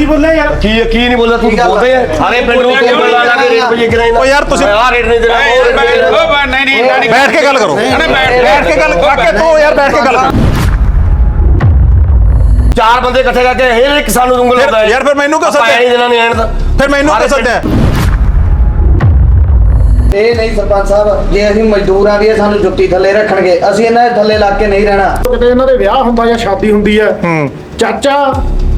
ਨਹੀਂ ਬੋਲਿਆ ਯਾਰ। ਕੀ ਕੀ ਨਹੀਂ ਬੋਲਦਾ ਤੂੰ ਬੋਲਦੇ ਆ। ਸਾਰੇ ਪਿੰਡ ਨੂੰ ਕੋਈ ਬੋਲਣਾ ਲਾ ਕੇ ਰੇਟ ਪਈ ਕਰਾਈ ਓ ਯਾਰ ਤੁਸੀਂ- ਆ ਰੇਟ ਨਹੀਂ ਦੇਣਾ ਉਹ rate ਨਹੀਂ ਨਹੀਂ ਨਹੀਂ ਨਹੀਂ ਬੈਠ ਕੇ ਗੱਲ ਕਰੋ। ਬੈਠ ਕੇ ਗੱਲ ਕਾਕੇ ਤੂੰ ਯਾਰ ਬੈਠ ਕੇ ਗੱਲ ਕਰ ਚਾਰ ਬੰਦੇ ਇਕੱਠੇ ਕਰਕੇ ਹੇਰ ਇੱਕ ਸਾਨੂੰ ਉਂਗਲ ਫਿਰ- ਲਾਉਂਦਾ ਹੈ। ਯਾਰ ਫਿਰ ਮੈਨੂੰ ਕਿਉਂ ਸੱਦਿਆ? ਦੇਣਾ ਨਹੀਂ ਐਣ ਤਾਂ। ਫਿਰ ਮੈਨੂੰ ਕਿਉਂ ਸੱਦਿਆ? ਇਹ ਨਹੀਂ ਸਰਪੰਚ ਸਾਹਿਬ ਜੇ ਅਸੀਂ ਮਜ਼ਦੂਰਾਂ ਦੀ ਸਾਨੂੰ ਜੁੱਤੀ ਥੱਲੇ ਰੱਖਣਗੇ। ਅਸੀਂ ਇਹਨਾਂ ਦੇ ਥੱਲੇ ਲੱਗ ਕੇ ਨਹੀਂ ਰਹਿਣਾ। ਕਿਤੇ ਇਹਨਾਂ ਦੇ ਵਿਆਹ ਹੁੰਦਾ ਜਾਂ ਸ਼ਾਦੀ ਹੁੰਦੀ ਹੈ। ਹੂੰ। ਚਾਚਾ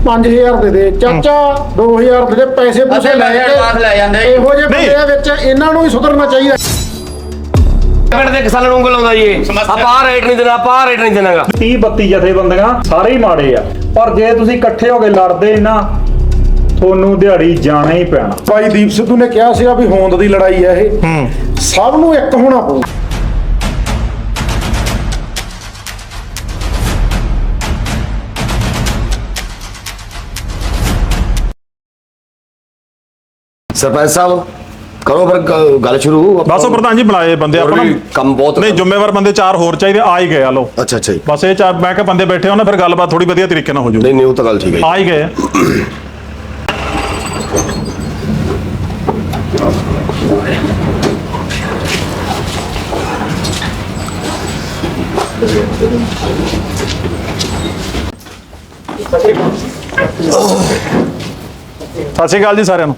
5000 ਦੇ ਦੇ। ਚਾਚਾ 2000 ਦੇ ਦੇ ਪੈਸੇ ਪੂਸੇ ਲੈ ਕੇ ਲੈ ਜਾਂਦੇ। ਇਹੋ ਜਿਹੇ ਨਹੀਂ। ਬੰਦਿਆਂ ਵਿੱਚ ਇਹਨਾਂ ਨੂੰ ਹੀ ਸੁਧਰਨਾ ਚਾਹੀਦਾ। ਪਿੰਡ ਦੇ ਕਿਸਾਨਾਂ ਨੂੰ ਉਂਗਲ ਲਾਉਂਦਾ ਜੀ ਇਹ। ਆਪਾਂ ਆ ਰੇਟ ਨਹੀਂ ਦੇਣਾ ਆਪਾਂ ਆ ਰੇਟ ਨਹੀਂ ਦੇਣਾਗਾ। 30 32 ਜਥੇਬੰਦੀਆਂ ਸਾਰੇ ਹੀ ਮਾੜੇ ਆ। ਪਰ ਜੇ ਤੁਸੀਂ ਇਕੱਠੇ ਹੋ ਕੇ ਲੜਦੇ ਨਾ ਤੁਹਾਨੂੰ ਦਿਹਾੜੀ ਜਾਣਾ ਹੀ ਪੈਣਾ। ਭਾਈ ਦੀਪ ਸਿੱਧੂ ਨੇ ਕਿਹਾ ਸੀਗਾ ਵੀ ਹੋਂਦ ਦੀ ਲੜਾਈ ਹੈ ਇਹ। ਹੂੰ। ਸਭ ਨੂੰ ਇੱਕ ਹੋਣਾ ਪਊ। ਸਰਪੰਚ ਸਾਹਿਬ ਕਰੋ ਫਿਰ ਗ- ਗੱਲ ਸ਼ੁਰੂ। ਬਸ ਉਹ ਪ੍ਰਧਾਨ ਜੀ ਬੁਲਾਏ ਬੰਦੇ ਹੋਰ ਆਪਣਾ ਵੀ ਕੰਮ ਬਹੁਤ ਨਹੀਂ ਜ਼ਿੰਮੇਵਾਰ ਬੰਦੇ ਚਾਰ ਹੋਰ ਚਾਹੀਦੇ ਆ ਹੀ ਗਏ ਆ ਲੋ ਅੱਛਾ ਅੱਛਾ ਜੀ। ਬਸ ਇਹ ਚਾਰ ਮੈਂ ਕਿਹਾ ਬੰਦੇ ਬੈਠੇ ਹੋ ਨਾ ਫਿਰ ਗੱਲਬਾਤ ਥੋੜੀ ਵਧੀਆ ਤਰੀਕੇ ਨਾਲ ਹੋ ਜੂ ਨਹੀਂ ਨਹੀਂ ਉਹ ਤਾਂ ਗੱਲ ਠੀਕ ਹੈ ਜੀ। ਆ ਹੀ ਗਏ ਆ। ਸਤਿ ਸ਼੍ਰੀ ਅਕਾਲ ਜੀ ਸਾਰਿਆਂ ਨੂੰ।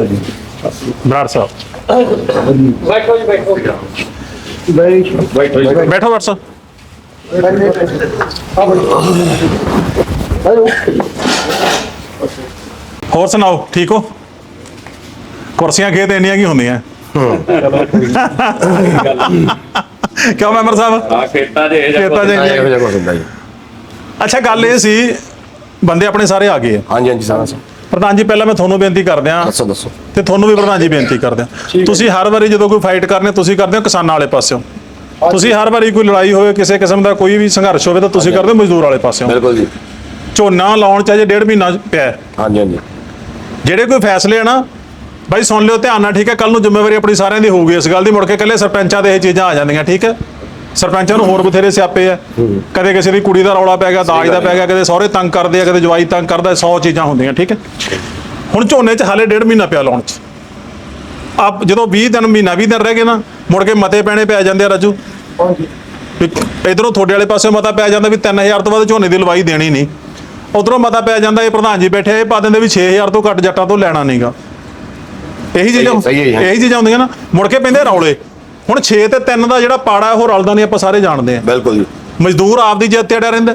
ਜੀ ਬਰਾੜ ਸਾਹਿਬ ਬੈਠੋ ਹੋਰ ਸੁਣਾਓ ਠੀਕ ਹੋ? ਕੁਰਸੀਆਂ ਖੇਤ ਇੰਨੀਆਂ ਕੀ ਹੁੰਦੀਆਂ? ਕਿਉਂ ਮੈਂਬਰ ਸਾਹਿਬ? ਆ ਖੇਤਾਂ ਦੇ ਇਹ ਖੇਤਾਂ 'ਚ ਇਹੋ ਇੰਨੀਆਂ- ਜਿਹਾ ਕੁਝ ਹੁੰਦਾ ਜੀ ਅੱਛਾ ਗੱਲ ਇਹ ਸੀ ਬੰਦੇ ਆਪਣੇ ਸਾਰੇ ਆ ਗਏ ਆ। ਹਾਂਜੀ ਹਾਂਜੀ ਸਾਰਾ ਸਭ ਪ੍ਰਧਾਨ ਜੀ ਪਹਿਲਾਂ ਮੈਂ ਤੁਹਾਨੂੰ ਬੇਨਤੀ ਕਰਦਿਆਂ ਦੱਸੋ ਦੱਸੋ। ਤੇ ਤੁਹਾਨੂੰ ਵੀ ਪ੍ਰਧਾਨ ਜੀ ਬੇਨਤੀ ਕਰਦੇ ਹਾਂ। ਤੁਸੀਂ ਹਰ ਵਾਰੀ ਜਦੋਂ ਕੋਈ ਫਾਈਟ ਕਰਨੇ ਤੁਸੀਂ ਕਰਦੇ ਹੋ ਕਿਸਾਨਾਂ ਵਾਲੇ ਪਾਸਿਓਂ? ਤੁਸੀਂ ਹਰ ਵਾਰੀ ਕੋਈ ਲੜਾਈ ਹੋਵੇ ਕਿਸੇ ਕਿਸਮ ਦਾ ਕੋਈ ਵੀ ਸੰਘਰਸ਼ ਹੋਵੇ ਤਾਂ ਤੁਸੀਂ ਕਰਦੇ ਹੋ ਮਜ਼ਦੂਰ ਵਾਲੇ ਪਾਸਿਓਂ? ਬਿਲਕੁਲ ਜੀ। ਝੋਨਾ ਲਾਉਣ ਚ ਅਜੇ ਡੇਢ ਮਹੀਨਾ ਪਿਆ ਹੈ। ਹਾਂਜੀ ਹਾਂਜੀ। ਜਿਹੜੇ ਕੋਈ ਫੈਸਲੇ ਆ ਨਾ ਬਾਈ ਸੁਣ ਲਿਓ ਧਿਆਨ ਨਾਲ ਠੀਕ ਹੈ ਕੱਲ ਨੂੰ ਜ਼ਿੰਮੇਵਾਰੀ ਆਪਣੀ ਸਾਰਿਆਂ ਦੀ ਹੋਊਗੀ। ਇਸ ਗੱਲ ਦੀ ਮੁੜ ਕੇ ਇਕੱਲੇ ਸਰਪੰਚਾਂ ਦੇ ਇਹ ਚੀਜ਼ਾਂ ਆ ਜਾਂਦੀਆਂ ਠੀਕ ਹੈ? ਸਰਪੰਚਾਂ ਨੂੰ ਹੋਰ ਬਥੇਰੇ ਸਿਆਪੇ ਆ। ਕਦੇ ਕਿਸੇ ਦੀ ਕੁੜੀ ਦਾ ਰੌਲਾ ਪੈ ਗਿਆ ਦਾਜ ਦਾ ਪੈ ਗਿਆ ਕਦੇ ਸਹੁਰੇ ਤੰਗ ਕਰਦੇ ਆ ਕਦੇ ਜਵਾਈ ਤੰਗ ਕਰਦਾ 100 ਚੀਜ਼ਾਂ ਹੁੰਦੀਆਂ ਠੀਕ ਹੈ। ਹੁਣ ਝੋਨੇ 'ਚ ਹਾਲੇ ਡੇਢ ਮਹੀਨਾ ਪਿਆ ਲਾਉਣ 'ਚ। ਆਪ ਜਦੋਂ 20 ਦਿਨ ਮਹੀਨਾ 20 ਦਿਨ ਰਹਿ ਗਏ ਨਾ ਮੁੜ ਕੇ ਮਤੇ ਪੈਣੇ ਪੈ ਜਾਂਦੇ ਆ ਰਾਜੂ। ਹਾਂਜੀ। ਇਧਰੋਂ ਤੁਹਾਡੇ ਵਾਲੇ ਪਾਸੇ ਮਤਾ ਪੈ ਜਾਂਦਾ ਵੀ 3000 ਤੋਂ ਵੱਧ ਝੋਨੇ ਦੀ ਲਵਾਈ ਦੇਣੀ ਨਹੀਂ। ਉਧਰੋਂ ਮਤਾ ਪੈ ਜਾਂਦਾ ਇਹ ਪ੍ਰਧਾਨ ਜੀ ਬੈਠੇ ਇਹ ਪਾ ਦਿੰਦੇ ਵੀ 6000 ਤੋਂ ਘੱਟ ਜੱਟਾਂ ਤੋਂ ਲੈਣਾ ਨਹੀਂਗਾ। ਇਹੀ ਚੀਜ਼ਾਂ। ਇਹੀ ਚੀਜ਼ਾਂ ਹੁੰਦੀਆਂ ਨਾ ਮੁੜ ਕੇ ਪੈਂਦੇ ਰੌਲੇ। ਹੁਣ 6 ਤੇ 3 ਦਾ ਜਿਹੜਾ ਪਾੜਾ ਉਹ ਰਲਦਾ ਨਹੀਂ ਆਪਾਂ ਸਾਰੇ ਜਾਣਦੇ ਆ ਬਿਲਕੁਲ ਜੀ। ਮਜ਼ਦੂਰ ਆਪਦੀ ਜਿੱਤ ਤੇ ਅੜਿਆ ਰਹਿੰਦਾ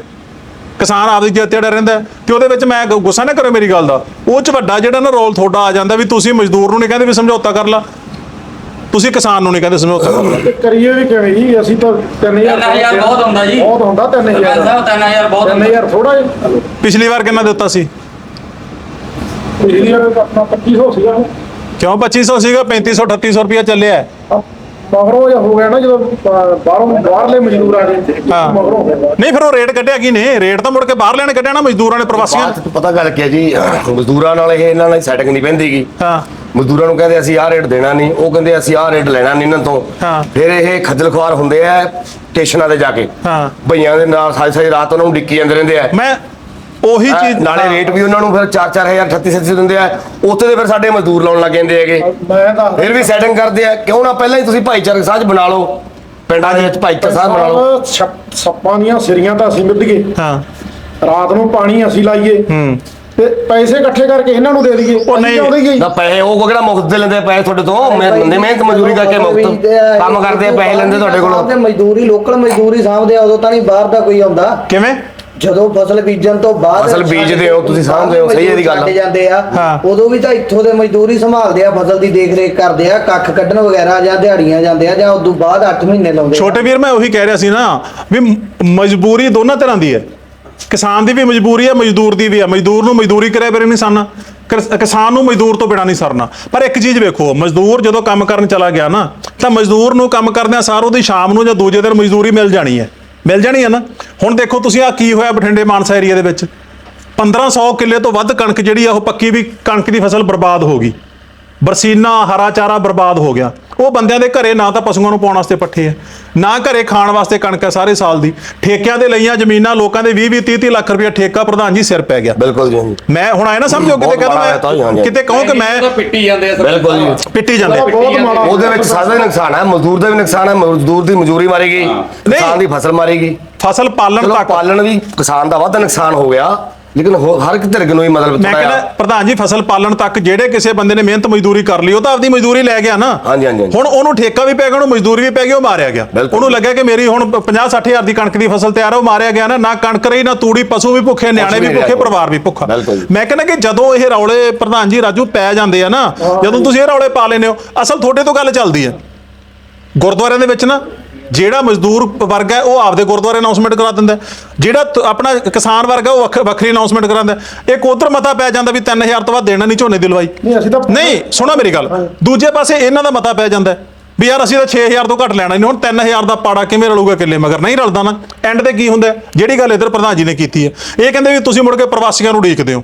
ਕਿਸਾਨ ਆਪਦੀ ਜਿੱਤ ਤੇ ਅੜਿਆ ਰਹਿੰਦਾ ਤੇ ਉਹਦੇ ਵਿੱਚ ਮੈਂ ਗੁੱਸਾ ਨਾ ਕਰੋ ਮੇਰੀ ਗੱਲ ਦਾ। ਉਹ ਚ ਵੱਡਾ ਜਿਹੜਾ ਨਾ ਰੋਲ ਤੁਹਾਡਾ ਆ ਜਾਂਦਾ ਵੀ ਤੁਸੀਂ ਮਜ਼ਦੂਰ ਨੂੰ ਨਹੀਂ ਕਹਿੰਦੇ ਵੀ ਸਮਝੌਤਾ ਕਰ ਲਾ। ਤੁਸੀਂ ਕਿਸਾਨ ਨੂੰ ਨਹੀਂ ਕਹਿੰਦੇ ਸਮਝੌਤਾ ਕਰ ਲਾ। ਕਰੀਏ ਵੀ ਕਿਵੇਂ ਜੀ? ਅਸੀਂ ਤਾਂ 3000 3000 ਬਹੁਤ ਹੁੰਦਾ ਜੀ। ਬਹੁਤ ਹੁੰਦਾ 3000 ਸਰਪੰਚ ਸਾਹਿਬ 3000 ਬਹੁਤ ਹੁੰਦਾ। 3000 ਥੋੜਾ ਜਿਹਾ ਪਿਛਲੀ ਵਾਰ ਕਿੰਨਾ ਦਿੱਤਾ ਸੀ? ਪਿਛਲੀ ਵਾਰ ਆਪਣਾ 2500 ਸੀਗਾ। ਕਿਉਂ? 2500 ਸੀਗਾ 3500 3800 ਰੁਪਇਆ ਚੱਲਿਆ। ਮਗਰੋਂ ਜਿਹਾ ਹੋ ਗਿਆ ਨਾ ਜਦੋਂ ਅਹ, ਬਾਹਰੋਂ ਬਾਹਰਲੇ ਮਜ਼ਦੂਰ ਆ ਗਏ। ਹਾਂ। ਮਗਰੋਂ ਹੋ ਗਿਆ। ਨਹੀਂ ਫਿਰ ਉਹ ਰੇਟ ਕੱਢਿਆ ਕੀ ਨੇ? ਰੇਟ ਤਾਂ ਮੁੜ ਕੇ ਬਾਹਰ ਲੈਣੇ ਕੱਢਿਆ ਨਾ ਮਜ਼ਦੂਰਾਂ ਨੇ ਪ੍ਰਵਾਸੀਆਂ ਬਾਤ ਪਤਾ ਗੱਲ ਕੀ ਹੈ ਜੀ ਮਜ਼ਦੂਰਾਂ ਨਾਲ ਇਹ ਇਹਨਾਂ ਨਾਲ ਸੈਟਿੰਗ ਨਹੀਂ ਪੈਂਦੀਗੀ ਹਾਂ। ਮਜ਼ਦੂਰਾਂ ਨੂੰ ਕਹਿੰਦੇ ਅਸੀਂ ਆਹ ਰੇਟ ਦੇਣਾ ਨਹੀਂ ਉਹ ਕਹਿੰਦੇ ਅਸੀਂ ਆਹ ਰੇਟ ਲੈਣਾ ਨਹੀਂ ਇਹਨਾਂ ਤੋਂ। ਹਾਂ। ਫਿਰ ਇਹ ਖੱਜਲ ਖੁਆਰ ਹੁੰਦੇ ਆ ਸਟੇਸ਼ਨਾਂ ਤੇ ਜਾ ਕੇ। ਹਾਂ। ਭਈਆਂ ਦੇ ਨਾਲ ਸਾਰੀ ਸਾਰੀ ਰਾਤ ਉਹਨਾਂ ਨੂੰ ਡਿੱਕੀ ਜਾਂਦੇ ਰਹਿੰਦੇ ਆ। ਮੈਂ ਉਹੀ ਚੀਜ਼ ਨਾਲੇ ਰੇਟ ਵੀ ਉਹਨਾਂ ਨੂੰ ਫਿਰ 4-4000 3600 ਦਿੰਦੇ ਆ। ਉੱਥੇ ਦੇ ਫਿਰ ਸਾਡੇ ਮਜ਼ਦੂਰ ਲਾਉਣ ਲੱਗ ਜਾਂਦੇ ਹੈਗੇ। ਮੈਂ ਫਿਰ ਵੀ ਸੈਟਿੰਗ ਕਰਦੇ ਆ। ਕਿਉਂ ਨਾ ਪਹਿਲਾਂ ਹੀ ਤੁਸੀਂ ਭਾਈਚਾਰਕ ਸਾਂਝ ਬਣਾ ਲਓ। ਪਿੰਡਾਂ ਦੇ ਵਿੱਚ ਭਾਈਚਾਰਕ ਸਾਂਝ ਬਣਾ ਲਓ। ਸੱਪ- ਦੀਆਂ ਸਿਰੀਆਂ ਤਾਂ ਅਸੀਂ ਮਿੱਧ ਗਏ। ਹਾਂ। ਰਾਤ ਨੂੰ ਪਾਣੀ ਅਸੀਂ ਲਾਈਏ। ਹੂੰ। ਤੇ ਪੈਸੇ ਇਕੱਠੇ ਕਰਕੇ ਇਹਨਾਂ ਨੂੰ ਦੇ ਦਈਏ। ਉਹ ਨਹੀਂ। ਨਾ ਪੈਸੇ ਉਹ ਕਿਹੜਾ ਮੁਫਤ ਦੇ ਲੈਂਦੇ ਪੈਸੇ ਤੁਹਾਡੇ ਤੋਂ? ਮੈਂ ਬੰਦੇ ਮਿਹਨਤ ਮਜ਼ਦੂਰੀ ਕਰਕੇ ਮੁਫਤ। ਕੰਮ ਕਰਦੇ ਆ ਪੈਸੇ ਲੈਂਦੇ ਤੁਹਾਡੇ ਤੇ ਕੋਲੋਂ। ਮਜ਼ਦੂਰੀ ਲੋਕਲ ਮਜ਼ਦੂਰੀ ਸਾਂਭਦੇ ਆ ਉਦੋਂ ਤਾਂ ਨਹੀਂ ਬਾਹਰ ਦਾ ਕੋਈ ਆਉਂਦਾ। ਕਿਵੇਂ? ਜਦੋਂ ਫਸਲ ਬੀਜਣ ਤੋਂ ਬਾਅਦ ਫਸਲ ਬੀਜਦੇ ਹੋ, ਤੁਸੀਂ ਸਾਂਭਦੇ ਹੋ, ਸਹੀ ਇਹਦੀ ਗੱਲ। ਛੱਡ ਜਾਂਦੇ ਆ। ਹਾਂ। ਉਦੋਂ ਵੀ ਤਾਂ ਇੱਥੋਂ ਦੇ ਮਜ਼ਦੂਰੀ ਸੰਭਾਲਦੇ ਆ ਫਸਲ ਦੀ ਦੇਖ ਰੇਖ ਕਰਦੇ ਆ ਕੱਖ ਕੱਢਣ ਵਗੈਰਾ ਜਾਂ ਦਿਹਾੜੀਆਂ ਜਾਂਦੇ ਆ ਜਾਂ ਉਦੋਂ ਬਾਅਦ 8 ਮਹੀਨੇ ਲਾਉਂਦੇ ਆ। ਛੋਟੇ ਵੀਰ ਮੈਂ ਉਹੀ ਕਹਿ ਰਿਹਾ ਸੀ ਨਾ ਵੀ ਮ- ਮਜਬੂਰੀ ਦੋਨਾਂ ਤਰ੍ਹਾਂ ਦੀ ਹੈ। ਕਿਸਾਨ ਦੀ ਵੀ ਮਜਬੂਰੀ ਹੈ ਮਜ਼ਦੂਰ ਦੀ ਵੀ ਹੈ ਮਜ਼ਦੂਰ ਨੂੰ ਮਜ਼ਦੂਰੀ ਕਰਿਆ ਬਿਨਾਂ ਨਹੀਂ ਸਰਨਾ। ਕਿਸ- ਕਿਸਾਨ ਨੂੰ ਮਜ਼ਦੂਰ ਤੋਂ ਬਿਨਾਂ ਨਹੀਂ ਸਰਨਾ। ਪਰ ਇੱਕ ਚੀਜ਼ ਵੇਖੋ ਮਜ਼ਦੂਰ ਜਦੋਂ ਕੰਮ ਕਰਨ ਚਲਾ ਗਿਆ ਨਾ ਤਾਂ ਮਜ਼ਦੂਰ ਨੂੰ ਕੰਮ ਕਰਦਿਆਂ ਸਾਰ ਉਹਦੀ ਸ਼ਾਮ ਨੂੰ ਜਾਂ ਦੂਜੇ ਦਿਨ ਮਜ਼ਦੂਰੀ ਮਿਲ ਜਾਣੀ ਹੈ। ਮਿਲ ਜਾਣੀ ਹੈ ਨਾ। ਹੁਣ ਦੇਖੋ ਤੁਸੀਂ ਆ ਕੀ ਹੋਇਆ ਬਠਿੰਡੇ ਮਾਨਸਾ ਏਰੀਆ ਦੇ ਵਿੱਚ। 1500 ਕਿੱਲੇ ਤੋਂ ਵੱਧ ਕਣਕ ਜਿਹੜੀ ਆ ਉਹ ਪੱਕੀ ਵੀ ਕਣਕ ਦੀ ਫਸਲ ਬਰਬਾਦ ਹੋ ਗਈ। ਬਰਸੀਨਾ ਹਰਾ ਚਾਰਾ ਬਰਬਾਦ ਹੋ ਗਿਆ। ਉਹ ਬੰਦਿਆਂ ਦੇ ਘਰੇ ਨਾ ਤਾਂ ਪਸ਼ੂਆਂ ਨੂੰ ਪਾਉਣ ਵਾਸਤੇ ਪੱਠੇ ਆ ਨਾ ਘਰੇ ਖਾਣ ਵਾਸਤੇ ਕਣਕ ਹੈ ਸਾਰੇ ਸਾਲ ਦੀ। ਠੇਕਿਆਂ ਦੇ ਲਈਆਂ ਜ਼ਮੀਨਾਂ ਲੋਕਾਂ ਦੇ 20 20 30 30 ਲੱਖ ਰੁਪਏ ਠੇਕਾ ਪ੍ਰਧਾਨ ਜੀ ਸਿਰ ਪੈ ਗਿਆ। ਬਿਲਕੁਲ ਜੀ। ਮੈਂ ਹੁਣ ਆਏ ਨਾ ਸਮਝੋ ਕਿਤੇ ਕਹਦੋਂ ਹੈ ਮੈਂ। ਕਿਤੇ ਕਹੋ ਕਿ ਮੈਂ ਪਿੱਟੀ ਜਾਂਦੇ ਆ ਬਿਲਕੁਲ ਜੀ। ਪਿੱਟੀ ਜਾਂਦੇ ਉਹਦੇ ਵਿੱਚ ਸਾਡਾ ਵੀ ਨੁਕਸਾਨ ਹੈ ਮਜ਼ਦੂਰ ਦਾ ਵੀ ਨੁਕਸਾਨ ਹੈ ਮਜ਼ਦੂਰ ਦੀ ਮਜ਼ਦੂਰੀ ਮਾਰੇਗੀ ਕਿਸਾਨ ਦੀ ਫਸਲ ਮਾਰੇਗੀ ਫਸਲ ਪਾਲਣ ਤੱਕ। ਪਾਲਣ ਵੀ ਕਿਸਾਨ ਦਾ ਵੱਧ ਨੁਕਸਾਨ ਹੋ ਗਿਆ। ਲੇਕਿਨ ਹੋ- ਹਰ ਇੱਕ ਧਿਰਗ ਨੂੰ ਹੀ ਮਤਲਬ ਮੈਂ ਕਹਿੰਦਾ ਪ੍ਰਧਾਨ ਜੀ ਫਸਲ ਪਾਲਣ ਤੱਕ ਜਿਹੜੇ ਕਿਸੇ ਬੰਦੇ ਨੇ ਮਿਹਨਤ ਮਜ਼ਦੂਰੀ ਕਰ ਲਈ ਉਹ ਤਾਂ ਆਪਦੀ ਮਜ਼ਦੂਰੀ ਲੈ ਗਿਆ ਨਾ ਹਾਂਜੀ, ਹਾਂਜੀ, ਹਾਂਜੀ। ਹੁਣ ਉਹਨੂੰ ਠੇਕਾ ਵੀ ਪੈ ਗਿਆ ਉਹਨੂੰ ਮਜ਼ਦੂਰੀ ਵੀ ਪੈ ਗਈ ਉਹ ਮਾਰਿਆ ਗਿਆ ਬਿਲਕੁਲ। ਉਹਨੂੰ ਲੱਗਿਆ ਕਿ ਮੇਰੀ ਹੁਣ 50 60 ਹਜ਼ਾਰ ਦੀ ਕਣਕ ਦੀ ਫਸਲ ਤਿਆਰ ਹੈ ਉਹ ਮਾਰਿਆ ਗਿਆ ਨਾ ਨਾ ਕਣਕ ਰਹੀ ਨਾ ਤੂੜੀ ਪਸ਼ੂ ਵੀ ਭੁੱਖੇ ਨਿਆਣੇ ਵੀ ਵੀ ਭੁੱਖੇ ਰਿਹਾ। ਪਰਿਵਾਰ ਵੀ ਭੁੱਖਾ ਬਿਲਕੁਲ ਜੀ। ਮੈਂ ਕਹਿੰਦਾ ਕਿ ਜਦੋਂ ਇਹ ਰੌਲੇ ਪ੍ਰਧਾਨ ਜੀ ਰਾਜੂ ਪੈ ਜਾਂਦੇ ਆ ਨਾ ਜਦੋਂ ਤੁਸੀਂ ਇਹ ਰੌਲੇ ਪਾ ਲੈਂਦੇ ਹੋ ਅਸਲ ਤੁਹਾਡੇ ਤੋਂ ਗੱਲ ਚੱਲਦੀ ਹੈ ਗੁਰਦੁਆਰਿਆਂ ਦੇ ਵਿੱਚ ਨਾ ਜਿਹੜਾ ਮਜ਼ਦੂਰ ਵਰਗ ਹੈ ਉਹ ਆਪਦੇ ਗੁਰਦੁਆਰੇ ਅਨਾਉਂਸਮੈਂਟ ਕਰਾ ਦਿੰਦਾ। ਜਿਹੜਾ ਤ- ਆਪਣਾ ਕਿਸਾਨ ਵਰਗ ਹੈ ਉਹ ਵੱਖ- ਵੱਖਰੀ ਅਨਾਉਂਸਮੈਂਟ ਕਰਾਉਂਦਾ। ਇੱਕ ਉਧਰ ਮਤਾ ਪੈ ਜਾਂਦਾ ਵੀ 3000 ਤੋਂ ਵੱਧ ਦੇਣਾ ਨਹੀਂ ਝੋਨੇ ਦੀ ਲਵਾਈ। ਨਹੀਂ, ਅਸੀਂ ਤਾਂ- ਨਹੀਂ ਸੁਣੋ ਮੇਰੀ ਗੱਲ। ਦੂਜੇ ਪਾਸੇ ਇਹਨਾਂ ਦਾ ਮਤਾ ਪੈ ਜਾਂਦਾ ਹੈ ਵੀ ਯਾਰ ਅਸੀਂ ਤਾਂ 6000 ਤੋਂ ਘੱਟ ਲੈਣਾ ਨਹੀਂ ਹੁਣ 3000 ਦਾ ਪਾੜਾ ਕਿਵੇਂ ਰਲੂਗਾ ਕਿੱਲੇ ਮਗਰ? ਨਹੀਂ ਰਲਦਾ ਨਾ। ਐਂਡ ਤੇ ਕੀ ਹੁੰਦਾ ਹੈ? ਜਿਹੜੀ ਗੱਲ ਇਧਰ ਪ੍ਰਧਾਨ ਜੀ ਨੇ ਕੀਤੀ ਹੈ। ਇਹ ਕਹਿੰਦੇ ਵੀ ਤੁਸੀਂ ਮੁੜ ਕੇ ਪ੍ਰਵਾਸੀਆਂ ਨੂੰ ਉਡੀਕਦੇ ਹੋ।